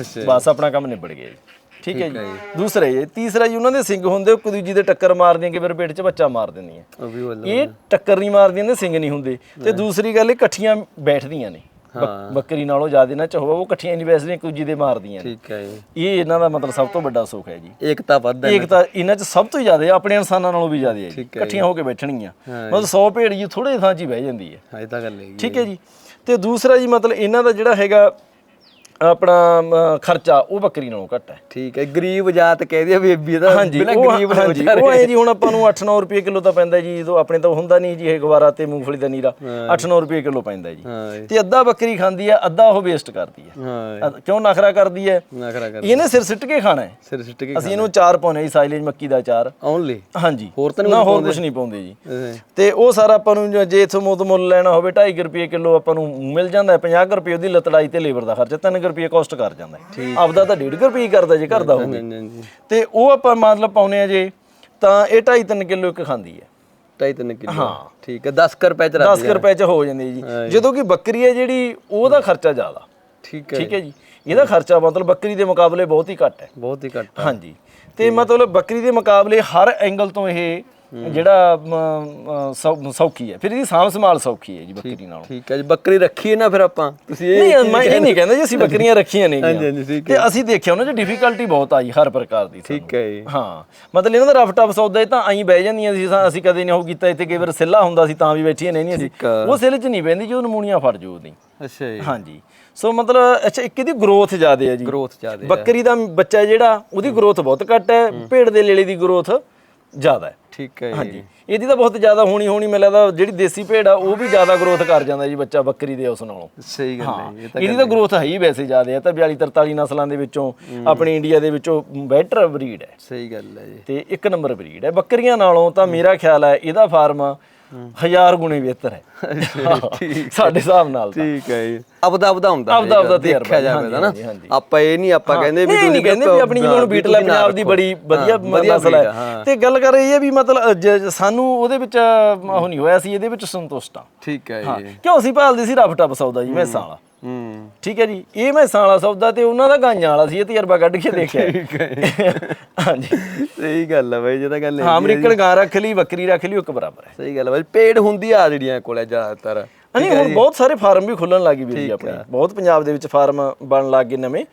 ਅੱਛਾ ਬਸ ਆਪਣਾ ਕੰਮ ਨਿਬੜ ਗਿਆ ਜੀ। ਠੀਕ ਹੈ ਜੀ। ਦੂਸਰਾ ਜੀ ਤੀਸਰਾ ਜੀ ਉਹਨਾਂ ਦੇ ਸਿੰਗ ਹੁੰਦੇ ਉਹ ਇੱਕ ਦੂਜੀ ਦੇ ਟੱਕਰ ਮਾਰਦੀਆਂ ਕਿ ਫਿਰ ਪੇਟ 'ਚ ਬੱਚਾ ਮਾਰ ਦਿੰਦੀਆਂ। ਉਹ ਵੀ ਵੱਲ ਇਹ ਟੱਕਰ ਨਹੀਂ ਮਾਰਦੀਆਂ ਨੇ ਸਿੰਗ ਨਹੀਂ ਹੁੰਦੇ। ਤੇ ਦੂਸਰੀ ਗੱਲ ਇਹ ਇਕੱਠੀਆਂ ਬੈਠਦੀਆਂ ਨੇ। ਬੱਕ- ਬੱਕਰੀ ਨਾਲੋਂ ਜ਼ਿਆਦਾ ਨਾ ਚਾਹੋ ਉਹ ਇਕੱਠੀਆਂ ਨਹੀਂ ਬੈਠਦੀਆਂ ਇੱਕ ਦੂਜੀ ਦੇ ਮਾਰਦੀਆਂ ਨੇ। ਠੀਕ ਹੈ ਜੀ। ਇਹ ਇਹਨਾਂ ਦਾ ਮਤਲਬ ਸਭ ਤੋਂ ਵੱਡਾ ਸੁੱਖ ਹੈ ਜੀ। ਏਕਤਾ ਵੱਧ ਹੈ ਇੱਕ ਤਾਂ ਇਹਨਾਂ 'ਚ ਸਭ ਤੋਂ ਜ਼ਿਆਦਾ ਆਪਣੇ ਇਨਸਾਨਾਂ ਨਾਲੋਂ ਵੀ ਜ਼ਿਆਦਾ ਹੈ ਜੀ। ਠੀਕ ਹੈ ਇਕੱਠੀਆਂ ਹੋ ਕੇ ਬੈਠਣਗੀਆਂ। ਮਤਲਬ 100 ਭੇਡ ਜੀ ਥੋੜੇ ਥਾਂ 'ਚ ਹੀ ਬਹਿ ਜਾਂਦੀ ਹੈ। ਹਾਂ ਇਹ ਤਾਂ ਗੱਲ ਹੈਗੀ ਠੀਕ ਹੈ ਜੀ। ਤੇ ਦੂਸਰਾ ਜੀ ਮਤਲਬ ਇਹਨਾਂ ਦਾ ਜਿਹੜਾ ਹੈਗਾ ਆਪਣਾ ਅਮ, ਖਰਚਾ ਉਹ ਬੱਕਰੀ ਨਾਲੋਂ ਘੱਟ ਹੈ। ਠੀਕ ਹੈ ਗਰੀਬ ਜਾਤ ਕਹਿੰਦੇ ਆ ਬੇਬੀ ਦਾ ਹਾਂਜੀ ਬਿਨਾਂ ਉਹ ਗਰੀਬ ਹਾਂਜੀ ਉਹ ਐ ਜੀ ਹੁਣ ਆਪਾਂ ਨੂੰ 8-9 ਰੁਪਏ ਕਿਲੋ ਤਾਂ ਪੈਂਦਾ ਜੀ ਜਦੋਂ ਆਪਣੇ ਤਾਂ ਹੁੰਦਾ ਨਹੀਂ ਜੀ ਇਹ ਗਵਾਰਾ ਤੇ ਮੂੰਗਫਲੀ ਦਾ ਨੀਰਾ। 8-9 ਰੁਪਏ ਕਿਲੋ ਪੈਂਦਾ ਜੀ। ਹਾਂ। ਤੇ ਅੱਧਾ ਬੱਕਰੀ ਖਾਂਦੀ ਹੈ ਅੱਧਾ ਉਹ ਵੇਸਟ ਕਰਦੀ ਹੈ। ਕਿਉਂ ਨਖਰਾ ਕਰਦੀ ਹੈ? ਨਾ ਕਰਾ ਕਰ ਇਹਨੇ ਸਿਰ ਸਿੱਟ ਕੇ ਖਾਣਾ ਹੈ। ਸਿਰ ਸਿੱਟ ਕੇ ਅਸੀਂ ਇਹਨੂੰ ਚਾਰ ਪਾਉਨੇ ਜੀ ਸਾਈਲੇਜ ਮੱਕੀ ਦਾ ਚਾਰ। ਓਨਲੀ ਹਾਂਜੀ। ਹੋਰ ਤਾਂ ਨਹੀਂ ਨਾ ਹੋਰ ਕੁਝ ਨਹੀਂ ਪਾਉਂਦੇ ਜੀ। ਤੇ ਉਹ ਸਾਰਾ ਆਪਾਂ ਨੂੰ ਜੇ- ਜੇ ਇਥੋਂ ਮੁੱਲ ਮੁੱਲ ਲੈਣਾ ਹੋਵੇ 2.5 ਰੁਪਏ ਕਿਲੋ ਆਪਾਂ ਨੂੰ ਮਿਲ ਜਾਂਦਾ ਹੈ 50 ਰੁਪਏ ਉਹਦੀ ਲਤੜਾਈ ਤੇ ਲੇਬਰ ਦਾ ਖਰਚਾ 3 ਰੁਪਏ ਕਾਸਟ ਕਰ ਜਾਂਦਾ ਆਪਦਾ ਤਾਂ 1.5 ਰੁਪਏ ਹੀ ਕਰਦਾ ਜੇ ਘਰ ਦਾ ਹੋਵੇ। ਤੇ ਉਹ ਆਪਾਂ ਮਤਲਬ ਪਾਉਨੇ ਆ ਜੇ ਤਾਂ ਇਹ 2.5 3 ਕਿਲੋ ਇੱਕ ਖਾਂਦੀ ਹੈ। ਢਾਈ ਤਿੰਨ ਕਿਲੋ। ਹਾਂ। ਠੀਕ ਹੈ 10 ਕਰ ਰੁਪਏ ਚ ਰੱਖ 10 ਰੁਪਏ ਚ ਹੋ ਜਾਂਦੀ ਜੀ। ਜਦੋਂ ਕਿ ਬੱਕਰੀ ਹੈ ਜਿਹੜੀ ਉਹਦਾ ਖਰਚਾ ਜ਼ਿਆਦਾ। ਠੀਕ ਹੈ। ਠੀਕ ਹੈ ਜੀ। ਇਹਦਾ ਖਰਚਾ ਮਤਲਬ ਬੱਕਰੀ ਦੇ ਮੁਕਾਬਲੇ ਬਹੁਤ ਹੀ ਘੱਟ ਹੈ। ਬਹੁਤ ਹੀ ਘੱਟ ਹਾਂਜੀ। ਤੇ ਮਤਲਬ ਬੱਕਰੀ ਦੇ ਮੁਕਾਬਲੇ ਹਰ ਐਂਗਲ ਤੋਂ ਇਹ ਜਿਹੜਾ ਅਮ, ਸੌ- ਸੌਖੀ ਹੈ। ਫਿਰ ਇਹਦੀ ਸਾਂਭ ਸੰਭਾਲ ਸੌਖੀ ਹੈ ਜੀ ਬੱਕਰੀ ਨਾਲੋਂ। ਠੀਕ ਹੈ ਜੀ। ਬੱਕਰੀ ਰੱਖੀ ਹੈ ਨਾ ਫਿਰ ਆਪਾਂ? ਤੁਸੀਂ ਇਹ ਨਹੀਂ ਮੈਂ ਇਹ ਨਹੀਂ ਕਹਿੰਦਾ ਜੀ ਅਸੀਂ ਬੱਕਰੀਆਂ ਰੱਖੀਆਂ ਨਹੀਂ ਹਾਂਜੀ, ਹਾਂਜੀ, ਠੀਕ ਤੇ ਅਸੀਂ ਦੇਖਿਆ ਉਹਨਾਂ 'ਚ ਡਿਫਿਕਲਟੀ ਬਹੁਤ ਆਈ ਹਰ ਪ੍ਰਕਾਰ ਦੀ ਸਾਨੂੰ। ਠੀਕ ਹੈ ਜੀ। ਹਾਂ। ਮਤਲਬ ਇਹਨਾਂ ਦਾ ਰਫ ਟਫ ਸੌਦਾ ਇਹ ਤਾਂ ਐਂ ਬਹਿ ਜਾਂਦੀਆਂ ਸੀ ਅਸੀਂ ਕਦੇ ਨਹੀਂ ਉਹ ਕੀਤਾ ਇੱਥੇ ਕਈ ਵਾਰ ਸਿੱਲਾ ਹੁੰਦਾ ਸੀ ਤਾਂ ਵੀ ਬੈਠੀਆਂ ਨਹੀਂ ਸੀ। ਠੀਕ ਆ। ਉਹ ਸਿੱਲ 'ਚ ਨਹੀਂ ਬਹਿੰਦੀ ਜੋ ਨਮੂਨੀਆਂ ਫੜ ਜੂ ਉਹਦੀ। ਅੱਛਾ ਜੀ। ਹਾਂਜੀ। ਸੋ ਮਤਲਬ ਅੱਛਾ ਇੱਕ ਇਹਦੀ ਗਰੋਥ ਜ਼ਿਆਦਾ ਹੈ ਜੀ। ਗਰੋਥ ਜ਼ਿਆਦਾ ਹੈ ਬੱਕਰੀ ਦਾ ਬੱਚਾ ਜਿਹੜਾ ਉਹਦੀ ਗਰੋਥ ਬਹੁਤ ਘੱਟ ਹੈ ਭੇਡ ਦੇ ਲੇਲੇ ਦੀ ਗਰੋਥ ਜ਼ਿਆਦਾ ਹੈ। ਠੀਕ ਹੈ ਜੀ। ਹਾਂਜੀ। ਇਹਦੀ ਤਾਂ ਬਹੁਤ ਜ਼ਿਆਦਾ ਹੋਣੀ ਹੋਣੀ ਮੈਨੂੰ ਲੱਗਦਾ ਜਿਹੜੀ ਦੇਸੀ ਭੇਡ ਆ ਉਹ ਵੀ ਜ਼ਿਆਦਾ ਗਰੋਥ ਕਰ ਜਾਂਦਾ ਜੀ ਬੱਚਾ ਬੱਕਰੀ ਦੇ ਉਸ ਨਾਲੋਂ। ਸਹੀ ਗੱਲ ਹੈ ਜੀ, ਇਹ ਤਾਂ ਇਹਦੀ ਤਾਂ ਗਰੋਥ ਹੈ ਹੀ ਵੈਸੇ ਜ਼ਿਆਦਾ ਹੈ। ਤਾਂ 42 43 ਨਸਲਾਂ ਦੇ ਵਿੱਚੋਂ ਆਪਣੀ ਇੰਡੀਆ ਦੇ ਵਿੱਚੋਂ ਬੈਟਰ ਬਰੀਡ ਹੈ। ਸਹੀ ਗੱਲ ਹੈ ਜੀ। ਤੇ ਇੱਕ ਨੰਬਰ ਬਰੀਡ ਹੈ। ਬੱਕਰੀਆਂ ਨਾਲੋਂ ਤਾਂ ਮੇਰਾ ਖਿਆਲ ਹੈ ਇਹਦਾ ਫਾਰਮ ਹਜ਼ਾਰ ਗੁਣੇ ਬਿਹਤਰ ਹੈ। ਸਾਡੇ ਹਿਸਾਬ ਨਾਲ ਤਾਂ। ਠੀਕ ਹੈ ਜੀ। ਆਪਦਾ ਆਪਦਾ ਹੁੰਦਾ ਆਪਦਾ ਆਪਦਾ ਦੇਖਿਆ ਜਾਵੇ ਤਾਂ ਨਾ। ਆਪਾਂ ਇਹ ਨਹੀਂ ਆਪਾਂ ਕਹਿੰਦੇ ਵੀ ਨਹੀਂ ਕਹਿੰਦੇ ਵੀ ਆਪਣੀ ਜਿਵੇਂ ਹੁਣ ਬੀਟਲ ਪੰਜਾਬ ਦੀ ਬੜੀ ਵਧੀਆ ਨਸਲ breed ਆ, ਹੈ। ਹਾਂ। ਤੇ ਗੱਲ ਕਰ ਰਹੀ ਹੈ ਵੀ ਮਤਲਬ ਸਾਨੂੰ ਉਹਦੇ ਵਿੱਚ ਉਹ ਨਹੀਂ ਹੋਇਆ ਸੀ ਇਹਦੇ ਵਿੱਚ ਸੰਤੁਸ਼ਟ ਆ ਠੀਕ ਹੈ ਹਾਂ ਜੀ। ਕਿਉਂ ਅਸੀਂ ਭਾਲਦੇ ਸੀ ਰਫ ਟੱਪ ਸੌਦਾ ਜੀ ਮੈਸਾਂ ਵਾਲਾ ਹੂੰ। ਠੀਕ ਹੈ ਜੀ ਇਹ ਮੈਸਾਂ ਵਾਲਾ ਸੌਦਾ ਤੇ ਉਹਨਾਂ ਦਾ ਗਾਈਆਂ ਵਾਲਾ ਸੀ ਇਹ ਤਜਰਬਾ ਕੱਢ ਕੇ ਦੇਖਿਆ। ਹਾਂਜੀ। ਸਹੀ ਗੱਲ ਆ ਬਾਈ ਜਿਹਦਾ ਗੱਲ ਹਾਂ ਅਮਰੀਕਨ ਗਾਂ ਰੱਖ ਲਈ ਬੱਕਰੀ ਰੱਖ ਲਈ ਉਹ ਇੱਕ ਬਰਾਬਰ ਹੈ। ਸਹੀ ਗੱਲ ਆ ਬਾਈ ਪੇੜ ਹੁੰਦੀ ਆ ਜਿਹੜੀਆਂ ਕੋਲੇ ਜ਼ਿਆਦਾਤਰ। ਨਹੀਂ ਹੁਣ ਬਹੁਤ ਸਾਰੇ ਫਾਰਮ ਵੀ ਖੁੱਲਣ ਲੱਗੀ ਵੀਰ ਜੀ ਆਪਣੇ। ਬਹੁਤ ਪੰਜਾਬ ਦੇ ਵਿੱਚ ਫਾਰਮ ਬਣਨ ਲੱਗ ਗਏ ਨਵੇਂ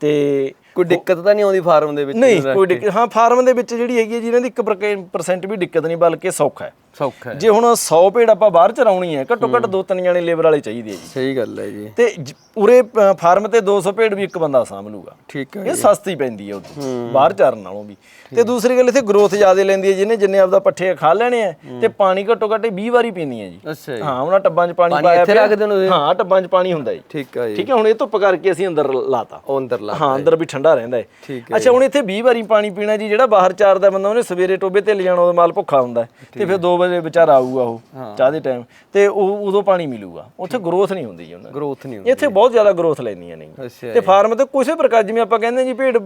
ਤੇ ਕੋਈ ਦਿੱਕਤ ਤਾਂ ਨਹੀਂ ਆਉਂਦੀ ਫਾਰਮ ਦੇ ਵਿੱਚ ਨਹੀਂ ਕੋਈ ਦਿੱਕਤ ਹਾਂ ਫਾਰਮ ਦੇ ਵਿੱਚ ਜਿਹੜੀ ਹੈਗੀ ਹੈ ਜਿਹਨਾਂ ਦੀ 1% ਵੀ ਦਿੱਕਤ ਨਹੀਂ ਬਲਕਿ ਸੌਖਾ ਹੈ। ਸੌਖਾ ਜੇ ਹੁਣ 100 ਭੇਡ ਆਪਾਂ ਬਾਹਰ ਚਰਾਉਣੀ ਹੈ ਘੱਟੋ ਘੱਟ ਦੋ ਤਿੰਨ ਜਣੇ ਲੇਬਰ ਵਾਲੇ ਚਾਹੀਦੇ ਆ ਜੀ। ਸਹੀ ਗੱਲ ਹੈ ਜੀ। ਤੇ ਜ- ਉਰੇ ਅ, ਫਾਰਮ ਤੇ 200 ਭੇਡ ਵੀ ਇੱਕ ਬੰਦਾ ਸਾਂਭ ਲੂਗਾ। ਠੀਕ ਹੈ ਇਹ ਸਸਤੀ ਪੈਂਦੀ ਹੈ ਉਦੋਂ ਬਾਹਰ ਚਰਨ ਨਾਲੋਂ ਵੀ। ਤੇ ਦੂਸਰੀ ਗੱਲ ਇੱਥੇ ਗਰੋਥ ਜ਼ਿਆਦਾ ਲੈਂਦੀ ਹੈ ਜਿਹਨੇ ਜਿੰਨੇ ਆਪਦਾ ਪੱਠੇ ਖਾ ਲੈਣੇ ਆ ਤੇ ਪਾਣੀ ਘੱਟੋ ਘੱਟ 20 ਵਾਰੀ ਪੀਣੀ ਹੈ ਜੀ। ਅੱਛਾ ਜੀ। ਹਾਂ ਉਹਨਾਂ ਟੱਬਾਂ 'ਚ ਪਾਣੀ ਪਾਇਆ ਇੱਥੇ ਪਿਆ। ਰੱਖਦੇ ਨੇ ਹਾਂ ਟੱਬਾਂ 'ਚ ਪਾਣੀ ਹੁੰਦਾ ਜੀ। ਠੀਕ ਹੈ ਜੀ। ਠੀਕ ਹੈ ਹੁਣ ਇਹ ਧੁੱਪ ਕਰਕੇ ਅਸੀਂ ਅੰਦਰ ਲਾਤਾ। ਉਹ ਅੰਦਰ ਲਾ ਹਾਂ ਅੰਦਰ ਵੀ ਠੰਡਾ ਰਹਿੰਦਾ ਹੈ। ਠੀਕ ਅੱਛਾ ਹੁਣ ਇੱਥੇ 20 ਵਾਰੀ ਪਾਣੀ ਪੀਣਾ ਜੀ ਜਿਹੜਾ ਬਾਹਰ ਚਾਰਦਾ ਬੰਦਾ ਉਹਨੇ ਸਵੇਰੇ ਟੋਬੇ ਤੇ ਲਿਜਾਣਾ ਉਹਦਾ ਮਾਲ ਭੁੱਖਾ ਹੁੰਦਾ ਹੈ। ਤੇ ਫਿਰ 2 ਵਜੇ ਵਿਚਾਰਾ ਆਊਗਾ ਉਹ ਚਾਹ ਦੇ ਟਾਈਮ ਤੇ ਉਹ ਉਦੋਂ ਪਾਣੀ ਮਿਲੂਗਾ। ਉੱਥੇ ਗਰੋਥ ਨਹੀਂ ਹੁੰਦੀ ਜੀ ਉਹਨਾਂ ਦੀ। ਗਰੋਥ ਨਹੀਂ ਹੁੰਦੀ। ਇੱਥੇ ਬਹੁਤ ਜ਼ਿਆਦਾ ਗਰੋਥ ਲੈਣੀਆਂ ਨੇ। ਤੇ ਫਾਰਮ ਤੇ ਕਿਸੇ ਪ੍ਰਕਾਰ ਜਿਵੇਂ ਆਪਾਂ ਕਹਿੰਦੇ ਜੀ ਭੇਡ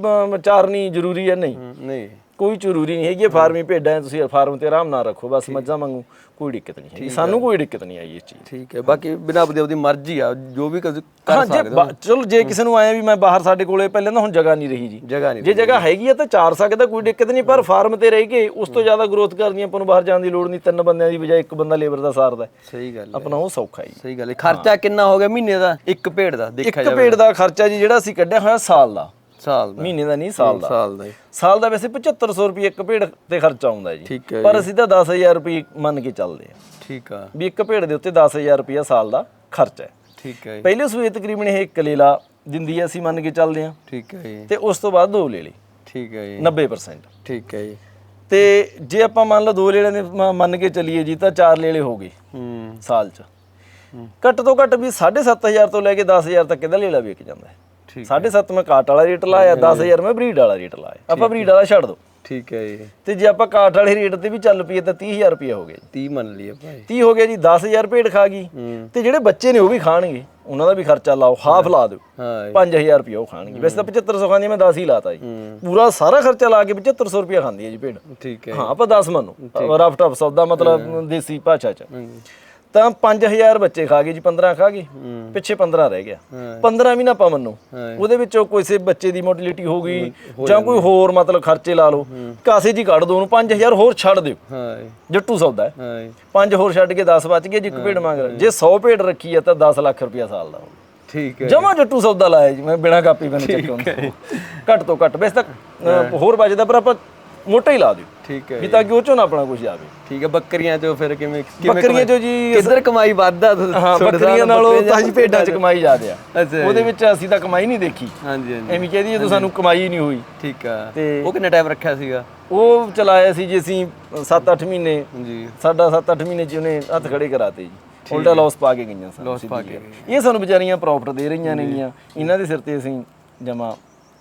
ਚਾਰਨੀ ਜ਼ਰੂਰੀ ਹੈ ਨਹੀਂ। ਨਹੀਂ। ਕੋਈ ਜ਼ਰੂਰੀ ਨਹੀਂ ਹੈਗੀ ਫਾਰਮੀ ਭੇਡਾਂ ਹੈ, ਤੁਸੀਂ ਫਾਰਮ ਤੇ ਆਰਾਮ ਨਾਲ ਰੱਖੋ ਬਸ ਮੱਝਾਂ ਵਾਂਗੂ ਕੋਈ ਦਿੱਕਤ ਨਹੀਂ ਹੈਗੀ। ਸਾਨੂੰ ਕੋਈ ਦਿੱਕਤ ਨਹੀਂ ਆਈ ਇਸ ਚੀਜ਼। ਠੀਕ ਹੈ ਬਾਕੀ ਬਿਨਾਂ ਆਪਦੀ ਆਪਦੀ ਮਰਜ਼ੀ ਆ ਜੋ ਵੀ ਕਰ ਕਰ ਹਾਂ ਚਲੋ ਜੇ ਕਿਸੇ ਨੂੰ ਆਇਆ ਵੀ ਮੈਂ ਬਾਹਰ ਸਾਡੇ ਕੋਲੇ ਪਹਿਲਾਂ ਤਾਂ ਹੁਣ ਜਗ੍ਹਾ ਨਹੀਂ ਰਹੀ ਜੀ। ਜਗ੍ਹਾ ਨਹੀਂ ਜੇ ਜਗ੍ਹਾ ਹੈਗੀ ਆ ਤਾਂ ਚਾਰ ਸਕਦਾ ਕੋਈ ਦਿੱਕਤ ਨਹੀਂ ਪਰ ਫਾਰਮ ਤੇ ਰਹਿ ਕੇ ਉਸ ਤੋਂ ਜ਼ਿਆਦਾ ਗਰੋਥ ਕਰਨੀ ਆਪਾਂ ਨੂੰ ਬਾਹਰ ਜਾਣ ਦੀ ਲੋੜ ਨਹੀਂ ਤਿੰਨ ਬੰਦਿਆਂ ਦੀ ਬਜਾਏ ਇੱਕ ਬੰਦਾ ਲੇਬਰ ਦਾ ਸਾਰਦਾ ਹੈ। ਸਹੀ ਗੱਲ ਹੈ। ਆਪਣਾ ਉਹ ਸੌਖਾ ਹੈ। ਜੀ ਸਹੀ ਗੱਲ ਹੈ। ਖਰਚਾ ਕਿੰਨਾ ਹੋ ਗਿਆ ਮਹੀਨੇ ਦਾ? ਇੱਕ ਭੇਡ ਦਾ ਦੇਖਿਆ ਇੱਕ ਭੇਡ ਦਾ ਖਰਚਾ ਜੀ ਜਿਹੜਾ ਅਸੀਂ ਕੱਢਿਆ ਹੋਇਆ ਸਾਲ ਦਾ। ਸਾਲ ਦਾ। ਮਹੀਨੇ ਦਾ ਨਹੀਂ ਸਾਲ ਦਾ। ਸਾਲ ਦਾ। ਸਾਲ ਦਾ ਵੈਸੇ 7500 ਰੁਪਏ ਇੱਕ ਭੇਡ ਤੇ ਖਰਚਾ ਆਉਂਦਾ ਜੀ। ਠੀਕ ਹੈ ਪਰ ਅਸੀਂ ਤਾਂ 10000 ਰੁਪਏ ਮੰਨ ਕੇ ਚੱਲਦੇ ਆ ਠੀਕ ਆ। ਵੀ ਇੱਕ ਭੇਡ ਦੇ ਉੱਤੇ 10000 ਰੁਪਏ ਸਾਲ ਦਾ ਖਰਚਾ ਹੈ। ਠੀਕ ਹੈ ਪਹਿਲੇ ਸੂਏ ਤਕਰੀਬਨ ਇਹ ਇੱਕ ਲੇਲਾ ਦਿੰਦੀ ਹੈ ਅਸੀਂ ਮੰਨ ਕੇ ਚੱਲਦੇ ਆ ਠੀਕ ਹੈ ਜੀ। ਤੇ ਉਸ ਤੋਂ ਬਾਅਦ ਦੋ ਲੈ ਲਈ ਠੀਕ ਹੈ ਜੀ। 90% ਠੀਕ ਹੈ ਜੀ। ਤੇ ਜੇ ਆਪਾਂ ਮੰਨ ਲਓ ਦੋ ਲੇਲੇ ਨੇ ਮੰਨ ਕੇ ਚੱਲੀਏ ਜੀ ਤਾਂ ਚਾਰ ਲੇਲੇ ਹੋ ਗਏ। ਹੂੰ। ਸਾਲ 'ਚ। ਘੱਟ ਤੋਂ ਘੱਟ ਵੀ 7500 ਤੋਂ ਲੈ ਕੇ 10000 ਤੱਕ ਇਹਦਾ ਲੇਲਾ ਵਿਕ ਜਾਂਦਾ ਹੈ। 7.5 ਮੈਂ ਕਾਟ ਵਾਲਾ ਰੇਟ ਲਾਇਆ 10000 ਮੈਂ ਬਰੀਡ ਵਾਲਾ ਰੇਟ ਲਾਇਆ। ਆਪਾਂ ਬਰੀਡ ਵਾਲਾ ਛੱਡ ਦੋ। ਠੀਕ ਹੈ ਜੀ। ਤੇ ਜੇ ਆਪਾਂ ਕਾਟ ਵਾਲੇ ਰੇਟ ਤੇ ਵੀ ਚੱਲ ਪਈਏ ਤਾਂ 30000 ਰੁਪਏ ਹੋ ਗਏ ਜੀ। 30 ਮੰਨ ਲਈਏ ਭਾਈ 30 ਹੋ ਗਿਆ ਜੀ 10000 ਭੇਡ ਖਾ ਗਈ। ਤੇ ਜਿਹੜੇ ਬੱਚੇ ਨੇ ਉਹ ਵੀ ਖਾਣਗੇ ਉਹਨਾਂ ਦਾ ਵੀ ਖਰਚਾ ਲਾਓ ਹਾਫ ਲਾ ਦਿਓ। ਹਾਂ 5000 ਰੁਪਏ ਉਹ ਖਾਣਗੇ। ਵੈਸੇ ਤਾਂ 7500 ਖਾਂਦੀ ਮੈਂ 10 ਹੀ ਲਾਤਾ ਜੀ। ਪੂਰਾ ਸਾਰਾ ਖਰਚਾ ਲਾ ਕੇ 7500 ਰੁਪਏ ਖਾਂਦੀ ਹੈ ਜੀ ਭੇਡ। ਠੀਕ ਹੈ। ਹਾਂ ਆਪਾਂ 10 ਮੰਨੋ। ਰਫ ਟਫ ਸੌਦਾ ਮਤਲਬ ਦੇਸੀ ਭਾਸ਼ਾ ਚ। ਤਾਂ 5000 ਬੱਚੇ ਖਾ ਗਏ ਜੀ 15 ਖਾ ਗਏ। ਪਿੱਛੇ 15 ਰਹਿ ਗਿਆ। 15 ਵੀ ਨਾ ਆਪਾਂ ਮੰਨੋ ਉਹਦੇ ਵਿੱਚੋਂ ਕਿਸੇ ਬੱਚੇ ਦੀ ਮੋਟਿਲਿਟੀ ਹੋ ਗਈ ਜਾਂ ਕੋਈ ਹੋਰ ਮਤਲਬ ਖਰਚੇ ਲਾ ਲਓ। ਕਾਸੇ ਜੀ ਕੱਢ ਦੋ ਉਹਨੂੰ 5000 ਹੋਰ ਛੱਡ ਦਿਓ। ਹਾਂ। ਜੱਟੂ ਸੌਦਾ ਹੈ। ਹਾਂ। ਪੰਜ ਹੋਰ ਛੱਡ ਕੇ 10 ਬਚ ਗਏ ਜੀ ਇੱਕ ਭੇਡ ਮੰਗ ਰਿਹਾ। ਜੇ 100 ਭੇਡ ਰੱਖੀ ਹੈ ਤਾਂ 10 ਲੱਖ ਰੁਪਇਆ ਸਾਲ ਦਾ ਠੀਕ ਹੈ। ਜਮਾ ਜੱਟੂ ਸੌਦਾ ਲਾਇਆ ਜੀ ਮੈਂ ਬਿਨਾ ਕਾਪੀ ਬਣ ਚੱਕਿਆ ਘੱਟ ਤੋਂ ਘੱਟ ਵੈਸੇ ਤਾਂ ਹੋਰ ਬਚਦਾ ਪਰ ਆਪਾਂ ਮੋਟਾ ਹੀ ਲਾ ਦਿਓ। ਠੀਕ ਹੈ ਵੀ ਤਾਂ ਕਿ ਉਹ ਚੋਂ ਨਾ ਆਪਣਾ ਕੁਝ ਆਵੇ। ਠੀਕ ਹੈ ਬੱਕਰੀਆਂ ਚੋਂ ਫਿਰ ਕਿਵੇਂ ਕਿਵੇਂ ਬੱਕਰੀਆਂ ਚੋਂ ਜੀ ਕਿੱਧਰ ਕਮਾਈ ਵੱਧਦਾ ਹਾਂ ਬੱਕਰੀਆਂ ਨਾਲ ਤਾਂ ਜੀ ਭੇਡਾਂ 'ਚ ਕਮਾਈ ਜ਼ਿਆਦੇ ਆ। ਅੱਛਾ ਉਹਦੇ ਵਿੱਚ ਅਸੀਂ ਤਾਂ ਕਮਾਈ ਨਹੀਂ ਦੇਖੀ। ਹਾਂਜੀ ਹਾਂਜੀ। ਐਵੇਂ ਕਹਿ ਦਈਏ ਤਾਂ ਸਾਨੂੰ ਕਮਾਈ ਨਹੀਂ ਹੋਈ। ਠੀਕ ਆ। ਤੇ- ਉਹ ਕਿੰਨਾ ਟਾਈਮ ਰੱਖਿਆ ਸੀਗਾ? ਉਹ ਚਲਾਇਆ ਸੀ ਜੀ ਅਸੀਂ 7-8 ਮਹੀਨੇ। ਜੀ ਸਾਡਾ 7-8 ਮਹੀਨੇ ਚ ਉਹਨੇ ਹੱਥ ਖੜੇ ਕਰਾਤੇ ਜੀ। ਉਲਟਾ ਲਾਸ ਪਾ ਕੇ ਗਈਆਂ ਸਾਨੂੰ Loss ਪਾ ਗੱਲ। ਇਹ ਸਾਨੂੰ ਵਿਚਾਰੀਆਂ ਪ੍ਰੋਫਿਟ ਦੇ ਰਹੀਆਂ ਨੇਗੀਆਂ। ਇਹਨਾਂ ਦੇ ਸਿਰ ਤੇ ਅਸੀਂ ਜਮਾ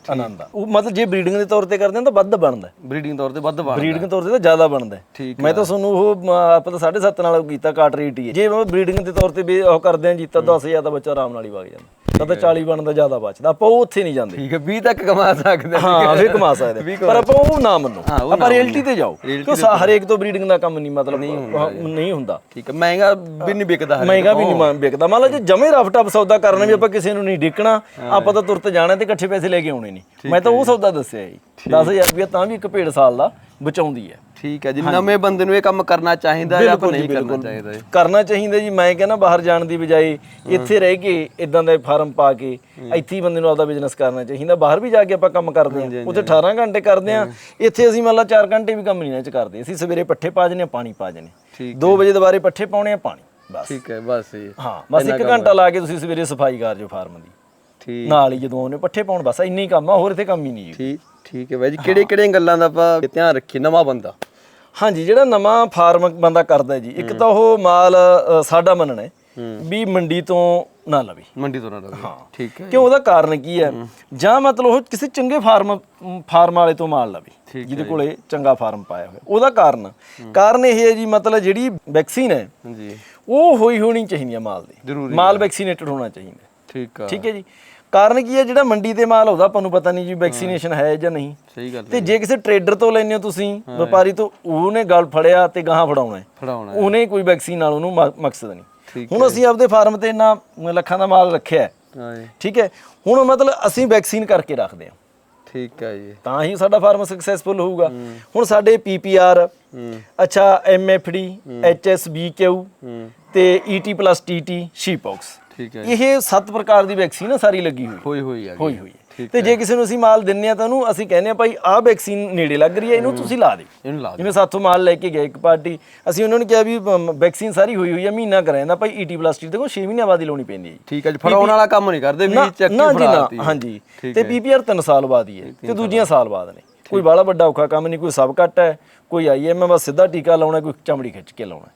ਆਨੰਦ ਆ। ਉਹ ਮਤਲਬ ਜੇ ਬਰੀਡਿੰਗ ਦੇ ਤੌਰ ਤੇ ਕਰਦੇ ਹਾਂ ਤਾਂ ਵੱਧ ਬਣਦਾ ਬਰੀਡਿੰਗ ਤੌਰ ਤੇ ਵੱਧ ਬਣ ਬਰੀਡਿੰਗ ਤੌਰ ਤੇ ਤਾਂ ਜ਼ਿਆਦਾ ਬਣਦਾ। ਠੀਕ ਮੈਂ ਤਾਂ ਤੁਹਾਨੂੰ ਉਹ ਆਪਾਂ ਤਾਂ 7.5 ਨਾਲ ਕੀਤਾ ਕਾਟ ਰੇਟ ਹੀ ਹੈ। ਜੇ ਮੈਂ ਬਰੀਡਿੰਗ ਦੇ ਤੌਰ ਤੇ ਵੀ ਉਹ ਕਰਦੇ ਹਾਂ ਜੀ ਤਾਂ 10000 ਦਾ ਬੱਚਾ ਆਰਾਮ ਨਾਲ ਹੀ ਵਗ ਜਾਂਦਾ। ਤਾਂ ਤਾਂ 40 ਬਣਦਾ ਜ਼ਿਆਦਾ ਬਚਦਾ ਆਪਾਂ ਉਹ ਉੱਥੇ ਨਹੀਂ ਜਾਂਦੇ। ਠੀਕ ਹੈ 20 ਤੱਕ ਕਮਾ ਸਕਦੇ ਹਾਂ। ਵੀ ਕਮਾ ਸਕਦੇ ਪਰ ਆਪਾਂ ਉਹ ਨਾ ਮੰਨੋ। ਆਪਾਂ ਰਿਐਲਿਟੀ ਤੇ ਜਾਓ। ਕਿਉਂ ਹਰੇਕ ਤੋਂ ਬਰੀਡਿੰਗ ਦਾ ਕੰਮ ਨਹੀਂ ਮਤਲਬ ਨਹੀਂ ਹੁੰਦਾ ਠੀਕ ਹੈ ਮਹਿੰਗਾ ਵੀ ਨਹੀਂ ਵਿਕਦਾ ਮਹਿੰਗਾ ਵੀ ਨਹੀਂ ਵਿਕਦਾ। ਮੰਨ ਲਓ ਜੇ ਜਮੇ ਰਫ ਟਫ ਸੌਦਾ ਕਰਨਾ ਵੀ ਆਪਾਂ ਕਿਸੇ ਨੂੰ ਨਹੀਂ ਡਿੱਕਣਾ ਆਪਾਂ ਤਾਂ ਤੁਰਤ ਜਾਣਾ ਤੇ ਇਕੱਠੇ ਪੈਸੇ ਲੈ ਕੇ ਆਉਣੇ ਨਹੀਂ ਮੈਂ ਤਾਂ ਉਹ ਸੌਦਾ ਦੱਸਿਆ ਜੀ। 10000 ਰੁਪਏ ਤਾਂ ਵੀ ਇੱਕ ਭੇਡ ਸਾਲ ਦਾ ਬਚਾਉਂਦੀ ਹੈ। ਠੀਕ ਹੈ ਜੀ ਨਵੇਂ ਬੰਦੇ ਨੂੰ ਇਹ ਕੰਮ ਕਰਨਾ ਚਾਹੀਦਾ ਜਾਂ ਆਪਾਂ ਨਹੀਂ ਕਰਨਾ ਚਾਹੀਦਾ? ਕਰਨਾ ਚਾਹੀਦਾ ਜੀ ਮੈਂ ਕਹਿੰਦਾ ਬਾਹਰ ਜਾਣ ਦੀ ਬਜਾਏ ਇੱਥੇ ਰਹਿ ਕੇ ਇਦਾਂ ਦੇ ਫਾਰਮ ਪਾ ਕੇ ਇੱਥੇ ਹੀ ਬੰਦੇ ਨੂੰ ਆਪਦਾ ਬਿਜ਼ਨਸ ਕਰਨਾ ਚਾਹੀਦਾ। ਬਾਹਰ ਵੀ ਜਾ ਕੇ ਆਪਾਂ ਕੰਮ ਕਰਦੇ ਹਾਂ ਉੱਥੇ 18 ਘੰਟੇ ਕਰਦੇ ਹਾਂ ਇੱਥੇ ਅਸੀਂ ਮੰਨ ਲਾ 4 ਘੰਟੇ ਵੀ ਕੰਮ ਨਹੀਂ ਨਾ ਚ ਕਰਦੇ। ਅਸੀਂ ਸਵੇਰੇ ਪੱਠੇ ਪਾ ਜਨੇ ਪਾਣੀ ਪਾ ਜਨੇ ਠੀਕ 2 ਵਜੇ ਦੁਬਾਰੇ ਪੱਠੇ ਪਾਉਣੇ ਆ ਪਾਣੀ ਬਸ। ਠੀਕ ਹੈ ਬਸ ਜੀ। ਹਾਂ ਬਸ ਇੱਕ ਘੰਟਾ ਲਾ ਕੇ ਤੁਸੀਂ ਸਵੇਰੇ ਸਫ਼ਾਈ ਕਰ ਜੋ ਫਾਰਮ ਦੀ। ਠੀਕ। ਨਾਲ ਹੀ ਜਦੋਂ ਆਉਨੇ ਪੱਠੇ ਪਾਉਣ ਬਸ ਇੰਨਾ ਹੀ ਕੰਮ ਆ ਹੋਰ ਇੱਥੇ ਕੰਮ ਹੀ ਨਹੀਂ ਜੀ। ਠੀਕ ਠੀਕ ਹੈ ਬਾਈ ਜੀ। ਕਿਹੜੇ ਕਿਹੜੀਆਂ ਗੱਲਾਂ ਦਾ ਆਪਾਂ ਧਿਆਨ ਰੱਖੀਏ ਨਵਾਂ ਬੰਦਾ? ਹਾਂਜੀ ਜਿਹੜਾ ਨਵਾਂ ਫਾਰਮ ਬੰਦਾ ਕਰਦਾ ਹੈ ਜੀ ਇੱਕ ਤਾਂ ਉਹ ਮਾਲ ਸਾਡਾ ਮੰਨਣਾ ਹੈ ਵੀ ਮੰਡੀ ਤੋਂ ਨਾ ਲਵੇ। ਮੰਡੀ ਤੋਂ ਨਾ ਲਵੇ। ਹਾਂ। ਠੀਕ ਹੈ ਕਿਉਂ ਉਹਦਾ ਕਾਰਨ ਕੀ ਹੈ? ਜਾਂ ਮਤਲਬ ਉਹ ਕਿਸੇ ਚੰਗੇ ਫਾਰਮ ਫਾਰਮ ਵਾਲੇ ਤੋਂ ਮਾਲ ਲਵੇ ਜਿਹਦੇ ਕੋਲੇ ਚੰਗਾ ਫਾਰਮ ਪਾਇਆ ਹੋਇਆ। ਉਹਦਾ ਕਾਰਨ। ਕਾਰਨ ਇਹ ਹੈ ਜੀ ਮਤਲਬ ਜਿਹੜੀ ਵੈਕਸੀਨ ਹੈ ਜੀ ਉਹ ਹੋਈ ਹੋਣੀ ਚਾਹੀਦੀ ਹੈ ਮਾਲ ਦੀ। ਮਾਲ ਵੈਕਸੀਨੇਟਡ ਹੋਣਾ ਚਾਹੀਦਾ। ਠੀਕ ਆ। ਠੀਕ ਹੈ ਜੀ। ਕਾਰਨ ਕੀ ਹੈ? ਜਿਹੜਾ ਮੰਡੀ ਤੇ ਮਾਲ ਆਉਂਦਾ ਆਪਾਂ ਨੂੰ ਪਤਾ ਨਹੀਂ ਜੀ ਵੈਕਸੀਨੇਸ਼ਨ ਹੈ। ਜਾਂ ਨਹੀਂ। ਸਹੀ ਗੱਲ ਤੇ ਜੇ। ਕਿਸੇ ਟਰੇਡਰ ਤੋਂ ਲੈਣੇ ਹੋ ਤੁਸੀਂ ਵਪਾਰੀ ਤੋਂ ਉਹਨੇ ਗੱਲ ਫੜਿਆ ਤੇ ਗਾਹਾਂ ਫੜਾਉਣਾ ਹੈ। ਫੜਾਉਣਾ ਉਹਨੇ ਕੋਈ ਵੈਕਸੀਨ ਨਾਲ ਉਹਨੂੰ ਮਕਸਦ ਨਹੀਂ। ਹੁਣ ਅਸੀਂ ਆਪਦੇ ਫਾਰਮ ਤੇ ਇੰਨਾ ਲੱਖਾਂ ਦਾ ਮਾਲ ਰੱਖਿਆ ਠੀਕ ਹੈ? ਹੁਣ ਮਤਲਬ ਅਸੀਂ ਵੈਕਸੀਨ ਕਰਕੇ ਰੱਖਦੇ ਹਾਂ। ਠੀਕ ਹੈ ਜੀ। ਤਾਂ ਹੀ ਸਾਡਾ ਫਾਰਮ ਸਕਸੈਸਫੁਲ ਹੋਊਗਾ। ਹੁਣ ਸਾਡੇ ਪੀਪੀਆਰ ਅੱਛਾ ਐਮਐਫਡੀ ਐਚਐਸਬੀਕਿਊ ਤੇ ਈਟੀ ਪਲੱਸ ਟੀਟੀ ਸ਼ੀਪੌਕਸ ਠੀਕ ਹੈ ਇਹ ਸੱਤ ਪ੍ਰਕਾਰ ਦੀ ਵੈਕਸੀਨ ਆ ਸਾਰੀ ਲੱਗੀ ਹੋਈ। ਹੋਈ ਹੋਈ ਆ ਹੋਈ ਹੋਈ ਹੈ ਤੇ ਜੇ ਕਿਸੇ ਨੂੰ ਅਸੀਂ ਮਾਲ ਦਿੰਨੇ ਆ ਤਾਂ ਉਹਨੂੰ ਅਸੀਂ ਕਹਿੰਦੇ ਆ ਭਾਈ ਆਹ ਵੈਕਸੀਨ ਨੇੜੇ ਲੱਗ ਰਹੀ ਹੈ ਇਹਨੂੰ ਤੁਸੀਂ ਲਾ ਦਿਓ। ਇਹਨੂੰ ਲਾ। ਜਿਵੇਂ ਸਾਥੋਂ ਮਾਲ ਲੈ ਕੇ ਗਏ ਇੱਕ ਪਾਰਟੀ ਅਸੀਂ ਉਹਨਾਂ ਨੂੰ ਕਿਹਾ ਵੀ ਵੈਕਸੀਨ ਸਾਰੀ ਹੋਈ ਹੋਈ ਹੈ ਮਹੀਨਾ ਕਰਾਇਆ ਭਾਈ ਈਟੀ ਪਲੱਸ ਟੀ ਦੇਖੋ 6 ਮਹੀਨਿਆਂ ਬਾਅਦ ਹੀ ਲਾਉਣੀ ਪੈਂਦੀ ਹੈ ਠੀਕ ਹੈ ਜੀ ਫੜਾਉਣ ਵਾਲਾ ਕੰਮ ਨਹੀਂ ਕਰਦੇ ਵੀ ਚੱਕ ਕੇ ਜੀ ਫੜਾ ਨਾ ਦਿੱਤੀ। ਹਾਂਜੀ। ਤੇ ਪੀਪੀਆਰ 3 ਸਾਲ ਬਾਅਦ ਹੀ ਹੈ ਤੇ ਦੂਜੀਆਂ ਸਾਲ ਬਾਅਦ ਨੇ। ਕੋਈ ਬਾਲਾ ਵੱਡਾ ਔਖਾ ਕੰਮ ਨਹੀਂ ਕੋਈ ਸਬ ਕੱਟ ਹੈ ਕੋਈ ਆਈਐਮ ਬਸ ਸਿੱਧਾ ਟੀਕਾ ਲਾਉਣਾ ਕੋਈ ਚਮੜੀ ਖਿੱਚ ਕੇ ਲਾਉਣਾ।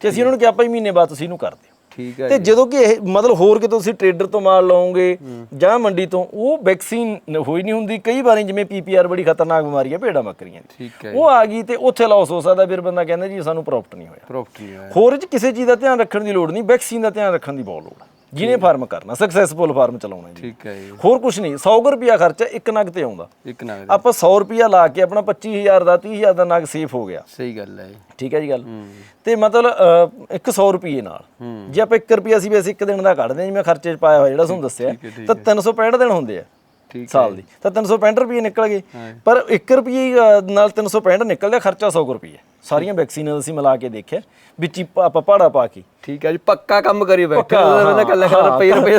ਤੇ ਅਸੀਂ ਉਹਨਾਂ ਨੂੰ ਕਿਹਾ ਭਾਈ ਮਹੀਨੇ ਬਾਅਦ ਤੁਸੀਂ ਇਹਨੂੰ ਕਰ ਦਿਓ। ਠੀਕ ਹੈ ਤੇ ਜਦੋਂ ਕਿ ਇਹ ਮਤਲਬ ਹੋਰ ਕਿਤੋਂ ਤੁਸੀਂ ਟ੍ਰੇਡਰ ਤੋਂ ਮਾਲ ਲਓਗੇ ਜਾਂ ਮੰਡੀ ਤੋਂ ਉਹ ਵੈਕਸੀਨ ਹੋਈ ਨਹੀਂ ਹੁੰਦੀ। ਕਈ ਵਾਰੀ ਜਿਵੇਂ ਪੀਪੀਆਰ ਬੜੀ ਖਤਰਨਾਕ ਬਿਮਾਰੀ ਹੈ ਭੇਡਾਂ ਬੱਕਰੀਆਂ ਦੀ। ਠੀਕ ਹੈ ਉਹ ਆ ਗਈ ਤੇ ਉੱਥੇ ਲਾਸ ਹੋ ਸਕਦਾ। ਫਿਰ ਬੰਦਾ ਕਹਿੰਦਾ ਜੀ ਸਾਨੂੰ ਪ੍ਰੋਫਿਟ ਨਹੀਂ ਹੋਇਆ। ਪ੍ਰੋਫਿਟ ਨਹੀਂ ਹੋਇਆ। ਹੋਰ 'ਚ ਕਿਸੇ ਚੀਜ਼ ਦਾ ਧਿਆਨ ਰੱਖਣ ਦੀ ਲੋੜ ਨਹੀਂ। ਵੈਕਸੀਨ ਦਾ ਧਿਆਨ ਰੱਖਣ ਦੀ ਬਹੁਤ ਲੋੜ ਹੈ ਜਿਹਨੇ ਫਾਰਮ ਕਰਨਾ ਸਕਸੈਸਫੁਲ ਫਾਰਮ ਚਲਾਉਣਾ ਜੀ। ਠੀਕ ਹੈ ਜੀ। ਹੋਰ ਕੁਝ ਨਹੀਂ 100 ਰੁਪਿਆ ਖਰਚਾ ਇੱਕ ਨਗ ਤੇ ਆਉਂਦਾ। ਇੱਕ ਨਾ ਆਪਾਂ 100 ਰੁਪਿਆ ਲਾ ਕੇ ਆਪਣਾ 25000 ਦਾ 30000 ਦਾ ਨਗ ਸੇਫ ਹੋ ਗਿਆ। ਸਹੀ ਗੱਲ ਹੈ ਜੀ। ਠੀਕ ਹੈ ਜੀ ਗੱਲ? ਤੇ ਮਤਲਬ ਅਹ, ਇੱਕ 100 ਰੁਪਏ ਨਾਲ। ਜੇ ਆਪਾਂ 1 ਰੁਪਿਆ ਅਸੀਂ ਵੈਸੇ ਇੱਕ ਦਿਨ ਦਾ ਕੱਢਦੇ ਹਾਂ ਜਿਵੇਂ ਖਰਚੇ 'ਚ ਪਾਇਆ ਹੋਇਆ ਜਿਹੜਾ ਤੁਹਾਨੂੰ ਦੱਸਿਆ ਤਾਂ 365 ਦਿਨ ਹੁੰਦੇ ਆ। ਸਾਲ ਦੀ। ਤਾਂ 365 ਰੁਪਏ ਨਿਕਲ ਗਏ। ਪਰ 1 ਰੁਪਏ ਨਾਲ 365 ਨਿਕਲਦਾ ਖਰਚਾ 100 ਰੁਪਏ ਸਾਰੀਆਂ ਵੈਕਸੀਨਾਂ ਅਸੀਂ ਮਿਲਾ ਕੇ ਦੇਖਿਆ। ਵਿੱਚ ਆਪਾਂ ਪਾੜਾ ਪਾ ਕੇ। ਠੀਕ ਹੈ ਜੀ ਪੱਕਾ ਕੰਮ ਕਰੀ ਬੈਠੇ ਉਹਦਾ ਕੱਲਾ ਕੱਲਾ ਰੁਪਏ ਰੁਪਏ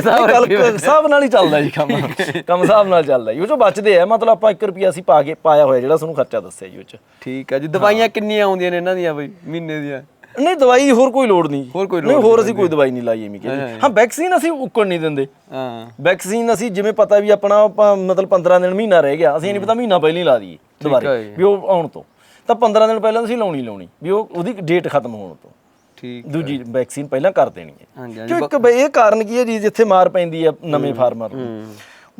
ਸਾਹਿਬ ਨਾਲ ਹੀ ਚੱਲਦਾ ਜੀ ਕੰਮ। ਕੰਮ ਹਿਸਾਬ ਨਾਲ ਚੱਲਦਾ ਜੀ। ਉਹ ਚੋਂ ਬਚਦੇ ਆ ਮਤਲਬ ਆਪਾਂ 1 ਰੁਪਿਆ ਅਸੀਂ ਪਾ ਕੇ ਪਾਇਆ ਹੋਇਆ ਜਿਹੜਾ ਤੁਹਾਨੂੰ ਖਰਚਾ ਦੱਸਿਆ ਜੀ ਉਹ ਚ। ਠੀਕ ਹੈ ਜੀ ਦਵਾਈਆਂ ਕਿੰਨੀਆਂ ਆਉਂਦੀਆਂ ਨੇ ਇਹਨਾਂ ਦੀਆਂ ਬਈ ਮਹੀਨੇ ਦੀਆਂ? ਨਹੀਂ ਦਵਾਈ ਹੋਰ ਕੋਈ ਲੋੜ ਨਹੀਂ। ਹੋਰ ਕੋਈ ਨਹੀਂ ਹੋਰ ਅਸੀਂ ਕੋਈ ਦਵਾਈ ਨਹੀਂ ਲਾਈ ਐਵੇਂ ਕਹਿੰਦੇ ਹਾਂ ਵੈਕਸੀਨ ਅਸੀਂ ਉੱਕਣ ਨਹੀਂ ਦਿੰਦੇ। ਹਾਂ। ਵੈਕਸੀਨ ਅਸੀਂ ਜਿਵੇਂ ਪਤਾ ਵੀ ਆਪਣਾ ਆਪਾਂ ਮਤਲਬ 15 ਦਿਨ ਮਹੀਨਾ ਰਹਿ ਗਿਆ ਅਸੀਂ ਨਹੀਂ ਪਤਾ ਮਹੀਨਾ ਪਹਿਲਾਂ ਹੀ ਲਾ ਦਈਏ ਦੁਬਾਰੇ। ਵੀ ਉਹ ਆਉਣ ਤੋਂ। ਤਾਂ 15 ਦਿਨ ਪਹਿਲਾਂ ਅਸੀਂ ਲਾਉਣੀ ਲਾਉਣੀ ਵੀ ਉਹ ਉਹਦੀ ਡੇਟ ਖਤਮ ਹੋਣ ਤੋਂ। ਠੀਕ ਦੂਜੀ ਵੈਕਸੀਨ ਪਹਿਲਾਂ ਕਰ ਦੇਣੀ ਹੈ। ਕਿਉਂ ਇੱਕ ਇਹ ਕਾਰਨ ਕੀ ਹੈ ਜੀ ਜਿੱਥੇ ਮਾਰ ਪੈਂਦੀ ਹੈ ਨਵੇਂ ਫਾਰਮਰ ਨੂੰ?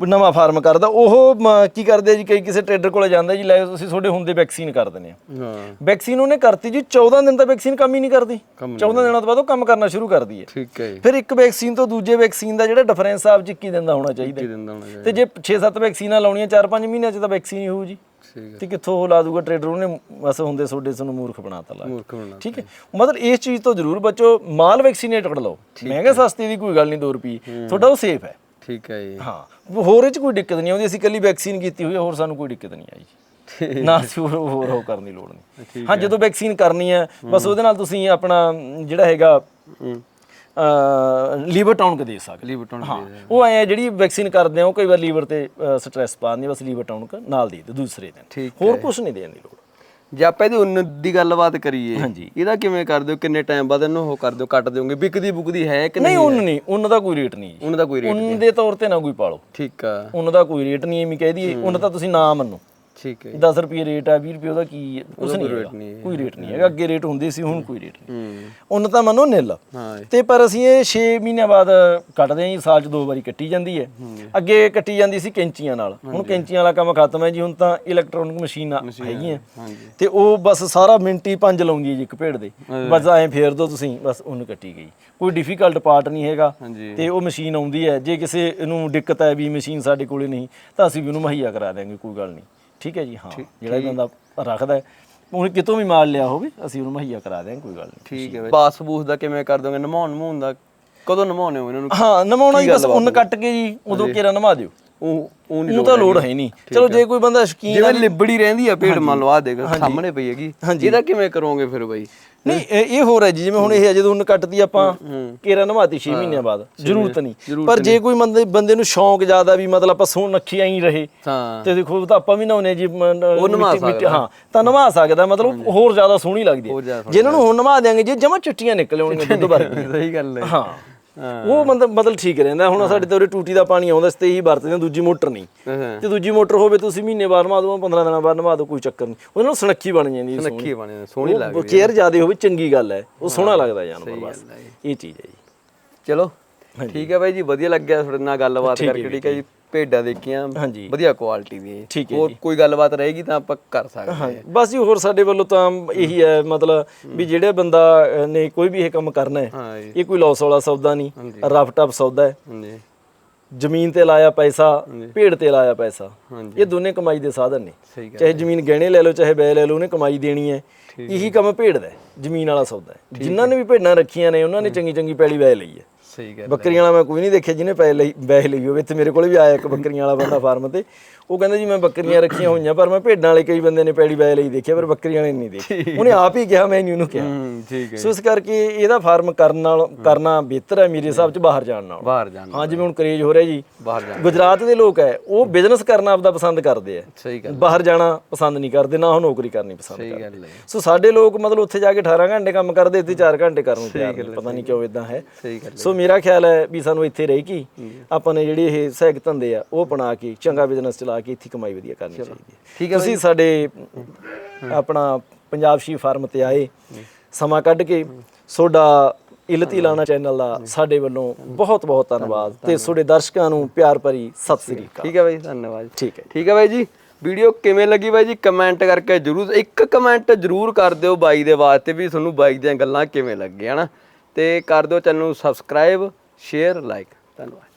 ਨਵਾਂ ਫਾਰਮ ਕਰਦਾ ਉਹ ਮ, ਕੀ ਕਰਦੇ ਆ ਜੀ ਕਈ ਕਿਸੇ ਟ੍ਰੇਡਰ ਕੋਲੇ ਜਾਂਦਾ ਜੀ ਲੈ ਤੁਸੀਂ ਤੁਹਾਡੇ ਹੁੰਦੇ ਵੈਕਸੀਨ ਕਰ ਦਿੰਦੇ ਆ। ਹਾਂ। ਵੈਕਸੀਨ ਉਹਨੇ ਕਰਤੀ ਜੀ 14 ਦਿਨ ਤਾਂ ਵੈਕਸੀਨ ਕੰਮ ਹੀ ਨਹੀਂ ਕਰਦੀ। ਕੰਮ 14 ਦਿਨਾਂ ਤੋਂ ਬਾਅਦ ਉਹ ਕੰਮ ਕਰਨਾ ਸ਼ੁਰੂ ਕਰਦੀ ਹੈ। ਠੀਕ ਹੈ ਜੀ। ਫਿਰ ਇੱਕ ਵੈਕਸੀਨ ਤੋਂ ਦੂਜੇ ਵੈਕਸੀਨ ਦਾ ਜਿਹੜਾ ਡਿਫਰੈਂਸ ਆਪ ਚ 21 ਦਿਨ ਦਾ ਹੋਣਾ ਚਾਹੀਦਾ। ਕੀ ਹੈ। ਦਿੰਦਾ ਹੋਣਾ ਤੇ ਜੇ 6-7 ਵੈਕਸੀਨਾਂ ਲਾਉਣੀਆਂ 4-5 ਮਹੀਨਿਆਂ ਚ ਤਾਂ ਵੈਕਸੀਨ ਹੀ ਹੋਊ ਜੀ। ਠੀਕ ਹੈ। ਤੇ ਕਿੱਥੋਂ ਉਹ ਲਾ ਦੂਗਾ ਟ੍ਰੇਡਰ ਉਹਨੇ ਬਸ ਹੁੰਦੇ ਤੁਹਾਡੇ ਸਾਨੂੰ ਮੂਰਖ ਬਣਾਤਾ ਲਾ। ਮੂਰਖ ਬਣਾ ਠੀਕ ਹੈ। ਮਤਲਬ ਇਸ ਚੀਜ਼ ਤੋਂ ਜ਼ਰੂਰ ਬਚੋ ਮਾਲ ਵੈਕਸੀਨੇਟਡ ਲਓ ਮਹਿੰਗਾ ਸਸਤੇ ਦੀ ਕੋਈ ਗੱਲ ਨਹੀਂ 2 ਰੁਪਏ ਤੁਹਾਡਾ ਉਹ ਸੇਫ ਹੈ। ਠੀਕ ਹੈ ਜੀ। ਹਾਂ ਹੋਰ ਇਹ ਚ ਕੋਈ ਦਿੱਕਤ ਨਹੀਂ ਆਉਂਦੀ ਅਸੀਂ ਕੱਲੀ ਵੈਕਸੀਨ ਕੀਤੀ ਹੋਈ ਹੈ ਹੋਰ ਸਾਨੂੰ ਕੋਈ ਦਿੱਕਤ ਨਹੀਂ ਆਈ। ਨਾ ਅਸੀਂ ਹੋਰ ਹੋਰ ਉਹ ਕਰਨ ਦੀ ਲੋੜ ਨਹੀਂ। ਹਾਂ। ਜਦੋਂ ਵੈਕਸੀਨ ਕਰਨੀ ਹੈ ਬਸ ਉਹਦੇ ਨਾਲ ਤੁਸੀਂ ਆਪਣਾ ਜਿਹੜਾ ਹੈਗਾ ਲੀਵਰ ਟਾਊਨਕ ਦੇ ਸਕਦੇ। ਲੀਵਰ ਟੋਨ ਹਾਂ ਉਹ ਐ ਜਿਹੜੀ ਵੈਕਸੀਨ ਕਰਦੇ ਆ ਉਹ ਕਈ ਵਾਰ ਲੀਵਰ ਤੇ ਸਟ੍ਰੈਸ ਪਾ ਦਿੰਦੀ ਆ, ਬਸ ਲੀਵਰ ਟਾਊਨਕ ਨਾਲ ਦੇ ਦਿਓ ਦੂਸਰੇ ਦਿਨ। ਹੋਰ ਕੁਝ ਨਹੀਂ ਦੇਣ ਦੀ ਲੋੜ। ਜੇ ਆਪਾਂ ਇਹਦੀ ਉੱਨ ਦੀ ਗੱਲਬਾਤ ਕਰੀਏ ਹਾਂਜੀ। ਇਹਦਾ ਕਿਵੇਂ ਕਰਦੇ ਹੋ? ਕਿੰਨੇ ਟਾਈਮ ਬਾਅਦ ਇਹਨੂੰ ਉਹ ਕਰ ਦਿਓ ਕੱਟ ਦਿਓਗੇ? ਵਿਕਦੀ ਬੁਕਦੀ ਹੈ ਕਿ ਨਹੀਂ ਨਹੀਂ ਉਨ ਨਹੀਂ। ਉਨ ਦਾ ਕੋਈ ਰੇਟ ਨਹੀਂ ਜੀ। ਉਹਨਾਂ ਦਾ ਕੋਈ ਰੇਟ ਉਨ ਦੇ ਤੌਰ ਤੇ ਨਾ ਕੋਈ ਪਾਲੋ। ਠੀਕ ਆ। ਉਨ ਦਾ ਕੋਈ ਰੇਟ ਨਹੀਂ ਐਵੇਂ ਕਹਿ ਦਈਏ। ਉਨ ਤਾਂ ਤੁਸੀਂ ਨਾ ਮੰਨੋ। ਠੀਕ ਹੈ 10 ਰੁਪਏ ਰੇਟ ਆ 20 ਰੁਪਏ ਉਹਦਾ ਕੀ? ਕੁਛ ਨਹੀਂ। ਕੋਈ ਰੇਟ ਨਹੀਂ ਹੈਗਾ। ਅੱਗੇ ਰੇਟ ਹੁੰਦੇ ਸੀ ਹੁਣ ਕੋਈ ਰੇਟ ਨਹੀਂ। ਹੂੰ। ਉਨ ਤਾਂ ਮੰਨੋ ਨਿਲ। ਤੇ ਪਰ ਅਸੀਂ ਇਹ 6 ਮਹੀਨਿਆਂ ਬਾਅਦ ਕੱਟਦੇ ਹਾਂ ਜੀ ਸਾਲ 'ਚ ਦੋ ਵਾਰੀ ਕੱਟੀ ਜਾਂਦੀ ਹੈ। ਅੱਗੇ ਕੱਟੀ ਜਾਂਦੀ ਸੀ ਕੈਂਚੀਆਂ ਨਾਲ। ਹੁਣ ਕੈਂਚੀਆਂ ਵਾਲਾ ਕੰਮ ਖਤਮ ਹੈ ਜੀ ਹੁਣ ਤਾਂ ਇਲੈਕਟ੍ਰੋਨਿਕ ਮਸ਼ੀਨਾਂ ਹੈਗੀਆਂ। ਤੇ ਉਹ ਬਸ ਸਾਰਾ ਮਿੰਟ ਪੰਜ ਲਾਉਂਦੀ ਹੈ ਜੀ ਇੱਕ ਭੇਡ ਦੇ। ਬਸ ਐਂ ਫੇਰ ਦੋ ਤੁਸੀਂ ਬਸ ਉਹਨੂੰ ਕੱਟੀ ਗਈ। ਕੋਈ ਡਿਫਿਕਲਟ ਪਾਰਟ ਨਹੀਂ ਹੈਗਾ। ਤੇ ਉਹ ਮਸ਼ੀਨ ਆਉਂਦੀ ਹੈ। ਜੇ ਕਿਸੇ ਨੂੰ ਦਿੱਕਤ ਹੈ ਵੀ ਮਸ਼ੀਨ ਸਾਡੇ ਕੋਲੇ ਨਹੀਂ ਤਾਂ ਅਸੀਂ ਵੀ ਉਹਨੂੰ ਮੁਹੱਈਆ ਕਰਾ ਦਿਆਂਗੇ ਕੋਈ ਗੱਲ ਨਹੀਂ। ਠੀਕ ਹੈ ਜੀ ਹਾਂ। ਜਿਹੜਾ ਵੀ ਬੰਦਾ ਰੱਖਦਾ ਹੈ। ਉਹਨੇ ਕਿਤੋਂ ਵੀ ਮਾਲ ਲਿਆ ਹੋਵੇ ਅਸੀਂ ਉਹਨੂੰ ਮੁਹੱਈਆ ਕਰਾ ਦਿਆਂਗੇ ਕੋਈ ਗੱਲ ਨਹੀਂ। ਠੀਕ ਹੈ ਬਾਸ ਬੂਸ ਦਾ ਕਿਵੇਂ ਕਰ ਦੋਗੇ? ਨਮਾਉਣ ਨਮਾਉਣ ਦਾ? ਕਦੋਂ ਨਮਾਉਣੇ ਹੋ ਇਹਨਾਂ? ਨੂੰ ਹਾਂ ਨਮਾਉਣਾ ਹੀ ਬਸ ਉੱਨ ਕੱਟ ਕੇ ਜੀ ਉਦੋਂ ਕੇਰਾ ਨਮਾ ਦਿਓ। ਉਹ ਉਹ ਨਹੀਂ ਤਾਂ ਲੋੜ ਹੈ ਨਹੀਂ। ਚਲੋ ਜੇ ਕੋਈ ਬੰਦਾ ਸ਼ਕੀਨ ਜਿਵੇਂ ਲਿਬੜੀ ਰਹਿੰਦੀ ਆ ਭੇਡ ਮੰਨ ਲਓ ਆ ਦੇਖ ਸਾਹਮਣੇ ਪਈ ਹੈਗੀ। ਇਹਦਾ ਕਿਵੇਂ ਕਰੋਗੇ ਫਿਰ ਬਾਈ? ਨਹੀਂ ਇਹ ਹੋਰ ਹੈ ਜੀ ਜਿਵੇਂ ਹੁਣ ਇਹ ਜਦੋਂ ਉੱਨ ਕੱਟਦੀ ਆਪਾਂ ਕੇਰਾ ਨਮਾਤੀ 6 ਮਹੀਨਿਆਂ ਬਾਅਦ ਜ਼ਰੂਰਤ ਨਹੀਂ। ਪਰ ਜੇ ਕੋਈ ਬੰਦੇ ਬੰਦੇ ਨੂੰ ਸ਼ੌਂਕ ਜ਼ਿਆਦਾ ਵੀ ਮਤਲਬ ਆਪਾਂ ਸੋਹਣ ਨੱਖੀ ਆਈ ਰਹੇ ਤੇ ਦੇਖੋ ਤਾਂ ਆਪਾਂ ਵੀ ਨਹਾਉਨੇ ਜੀ ਹਾਂ ਤਾਂ ਨਵਾ ਸਕਦਾ ਮਤਲਬ ਹੋਰ ਜ਼ਿਆਦਾ ਸੋਹਣੀ ਲੱਗਦੀ ਹੈ। ਜ਼ਿਆਦਾ ਜੇ ਇਹਨਾਂ ਨੂੰ ਹੁਣ ਨਵਾ ਦਿਆਂਗੇ ਜੇ ਜਮਾ ਚਿੱਟੀਆਂ ਨਿਕਲ ਆਉਣਗੀਆਂ ਵਰਗੀਆਂ। ਸਹੀ ਗੱਲ ਹੈ। ਹਾਂ। ਉਹ ਮਤਲਬ ਮਤਲਬ ਠੀਕ ਰਹਿੰਦਾ। ਹੁਣ ਸਾਡੇ ਤੇ ਟੂਟੀ ਦਾ ਪਾਣੀ ਆਉਂਦਾ ਇਸ ਤੇ ਹੀ ਵਰਤਦੇ ਹਾਂ ਦੂਜੀ ਮੋਟਰ ਨਹੀਂ। ਹਾਂ ਤੇ ਦੂਜੀ ਮੋਟਰ ਹੋਵੇ ਤੁਸੀਂ ਮਹੀਨੇ ਬਾਅਦ ਨਵਾ ਦਿਓ 15 ਦਿਨਾਂ ਬਾਅਦ ਨਵਾ ਦਿਓ ਕੋਈ ਚੱਕਰ ਨਹੀਂ। ਉਹਨਾਂ ਨੂੰ ਸੁਨੱਖੀ ਬਣ ਜਾਂਦੀ ਹੈ ਨੱਖੀ ਬਣੇ ਸੋਹਣੀ ਲੱਗ ਉਹ ਕੇਅਰ ਜ਼ਿਆਦੇ ਹੋਵੇ ਚੰਗੀ ਗੱਲ ਹੈ। ਉਹ ਸੋਹਣਾ ਲੱਗਦਾ ਜਾਨਵਰ ਬਸ। ਇਹ ਚੀਜ਼ ਹੈ ਜੀ। ਚਲੋ ਠੀਕ ਹੈ ਬਾਈ ਜੀ ਵਧੀਆ ਲੱਗਿਆ ਤੁਹਾਡੇ ਨਾਲ ਗੱਲਬਾਤ ਕਰਕੇ ਠੀਕ ਹੈ ਜੀ। ਭੇਡਾਂ ਦੇਖੀਆਂ ਹਾਂਜੀ। ਵਧੀਆ ਕੁਆਲਿਟੀ ਦੀ ਠੀਕ ਹੈ ਹੋਰ ਕੋਈ ਗੱਲਬਾਤ ਰਹੇਗੀ ਤਾਂ ਆਪਾਂ ਕਰ ਸਕਦੇ ਹਾਂ। ਬਸ ਜੀ ਹੋਰ ਸਾਡੇ ਵੱਲੋਂ ਤਾਂ ਇਹੀ ਹੈ ਮਤਲਬ ਵੀ ਜਿਹੜੇ ਬੰਦਾ ਅਹ, ਨੇ ਕੋਈ ਵੀ ਇਹ ਕੰਮ ਕਰਨਾ ਹੈ ਹਾਂ ਜੀ। ਇਹ ਕੋਈ ਲਾਸ ਵਾਲਾ ਸੌਦਾ ਨਹੀਂ ਰਫ ਟਫ ਸੌਦਾ ਹੈ। ਹਾਂਜੀ। ਜ਼ਮੀਨ ਤੇ ਲਾਇਆ ਪੈਸਾ ਭੇਡ ਤੇ ਲਾਇਆ ਪੈਸਾ ਹਾਂਜੀ। ਇਹ ਦੋਨੇ ਕਮਾਈ ਦੇ ਸਾਧਨ ਨੇ। ਸਹੀ ਗੱਲ ਚਾਹੇ ਜ਼ਮੀਨ ਗਹਿਣੇ ਲੈ ਲਓ ਚਾਹੇ ਬੈ ਲੈ ਲਓ ਉਹਨੇ ਕਮਾਈ ਦੇਣੀ ਹੈ। ਇਹੀ ਕੰਮ ਭੇਡ ਦਾ ਹੈ, ਜ਼ਮੀਨ ਵਾਲਾ ਸੌਦਾ ਹੈ। ਜਿਨ੍ਹਾਂ ਨੇ ਵੀ ਭੇਡਾਂ ਰੱਖੀਆਂ ਨੇ ਉਹਨਾਂ ਨੇ ਚੰਗੀ ਚੰਗੀ ਪੈਲੀ ਵੈ ਲਈ ਹੈ। ਸਹੀ ਗੱਲ ਬੱਕਰੀਆਂ ਵਾਲਾ ਮੈਂ ਕੋਈ ਨਹੀਂ ਦੇਖਿਆ ਜਿਹਨੇ ਪੈਸੇ ਲਈ ਪੈਸੇ ਲਈ ਹੋਵੇ ਇੱਥੇ ਮੇਰੇ ਕੋਲ ਵੀ ਆਇਆ ਇੱਕ ਬੱਕਰੀਆਂ ਵਾਲਾ ਬੰਦਾ ਫਾਰਮ ਤੇ। ਉਹ ਕਹਿੰਦਾ ਜੀ ਮੈਂ ਬੱਕਰੀਆਂ ਰੱਖੀਆਂ ਹੋਈਆਂ ਪਰ ਮੈਂ ਭੇਡਾਂ ਵਾਲੇ ਕਈ ਬੰਦੇ ਨੇ ਪੈੜੀ ਬੈ ਲਈ ਦੇਖਿਆ ਪਰ ਬੱਕਰੀਆਂ ਵਾਲੇ ਨਹੀਂ ਦੇਖੇ ਉਹਨੇ ਆਪ ਹੀ ਕਿਹਾ ਮੈਂ ਇਹਨੂੰ ਕਿਹਾ। ਹੂੰ ਠੀਕ ਹੈ ਸੋ ਇਸ ਕਰਕੇ ਇਹਦਾ ਫਾਰਮ ਕਰਨ ਨਾਲ ਕਰਨਾ ਬਿਹਤਰ ਹੈ ਮੇਰੇ ਹਿਸਾਬ 'ਚ ਬਾਹਰ ਜਾਣ ਨਾਲ। ਬਾਹਰ ਜਾਣਾ ਹਾਂ ਜਿਵੇਂ ਹੁਣ ਕਰੇਜ ਹੋ ਰਿਹਾ ਜੀ। ਬਾਹਰ ਜਾਣਾ ਗੁਜਰਾਤ ਦੇ ਲੋਕ ਹੈ ਉਹ ਬਿਜ਼ਨਸ ਕਰਨਾ ਆਪਦਾ ਪਸੰਦ ਕਰਦੇ ਆ। ਸਹੀ ਗੱਲ ਬਾਹਰ ਜਾਣਾ ਪਸੰਦ ਨਹੀਂ ਕਰਦੇ ਨਾ ਉਹ ਨੌਕਰੀ ਕਰਨੀ ਪਸੰਦ ਕਰਦੇ। ਸੋ ਸਾਡੇ ਲੋਕ ਮਤਲਬ ਉੱਥੇ ਜਾ ਕੇ 18 ਘੰਟੇ ਕੰਮ ਕਰਦੇ ਇੱਥੇ 4 ਘੰਟੇ ਕਰਨ ਨੂੰ ਪਤਾ ਨਹੀਂ ਕਿਉਂ ਇਦਾਂ ਹੈ। ਸੋ ਮੇਰਾ ਖਿਆਲ ਹੈ ਵੀ ਸਾਨੂੰ ਇੱਥੇ ਰਹਿ ਕੇ ਆਪਾਂ ਨੇ ਜਿਹੜੇ ਇਹ ਸਹਿਕ ਧੰਦੇ ਆ ਉਹ ਬਣਾ ਕੇ ਚੰਗਾ ਬਿਜ਼ਨਸ ਚਲਾ ਕੇ ਇੱਥੇ ਕਮਾਈ ਵਧੀਆ ਕਰਨੀ ਚਾਹੀਦੀ ਠੀਕ ਹੈ ਤੁਸੀਂ ਸਾਡੇ ਆਪਣਾ ਪੰਜਾਬ ਸ਼ੀ ਫਾਰਮ ਤੇ ਆਏ ਸਮਾਂ ਕੱਢ ਕੇ ਤੁਹਾਡਾ ਇਲਤੀ ਲਾਣਾ ਚੈਨਲ ਦਾ ਸਾਡੇ ਵੱਲੋਂ ਬਹੁਤ ਬਹੁਤ ਧੰਨਵਾਦ ਤੇ ਤੁਹਾਡੇ ਦਰਸ਼ਕਾਂ ਨੂੰ ਪਿਆਰ ਭਰੀ ਸਤਿ ਸ੍ਰੀ ਅਕਾਲ। ਠੀਕ ਹੈ ਬਾਈ ਧੰਨਵਾਦ। ਠੀਕ ਹੈ ਠੀਕ ਹੈ ਬਾਈ ਜੀ ਵੀਡੀਓ ਕਿਵੇਂ ਲੱਗੀ ਬਾਈ ਜੀ? ਕਮੈਂਟ ਕਰਕੇ ਜਰੂਰ ਇੱਕ ਕਮੈਂਟ ਜਰੂਰ ਕਰ ਦਿਓ ਬਾਈ ਦੇ ਵਾਸਤੇ ਵੀ ਤੁਹਾਨੂੰ ਬਾਈ ਦੀਆਂ ਗੱਲਾਂ ਕਿਵੇਂ ਲੱਗੀਆਂ ਹਨਾ? ਤੇ ਕਰ ਦਿਓ ਚੈਨਲ ਨੂੰ ਸਬਸਕ੍ਰਾਈਬ ਸ਼ੇਅਰ ਲਾਈਕ। ਧੰਨਵਾਦ।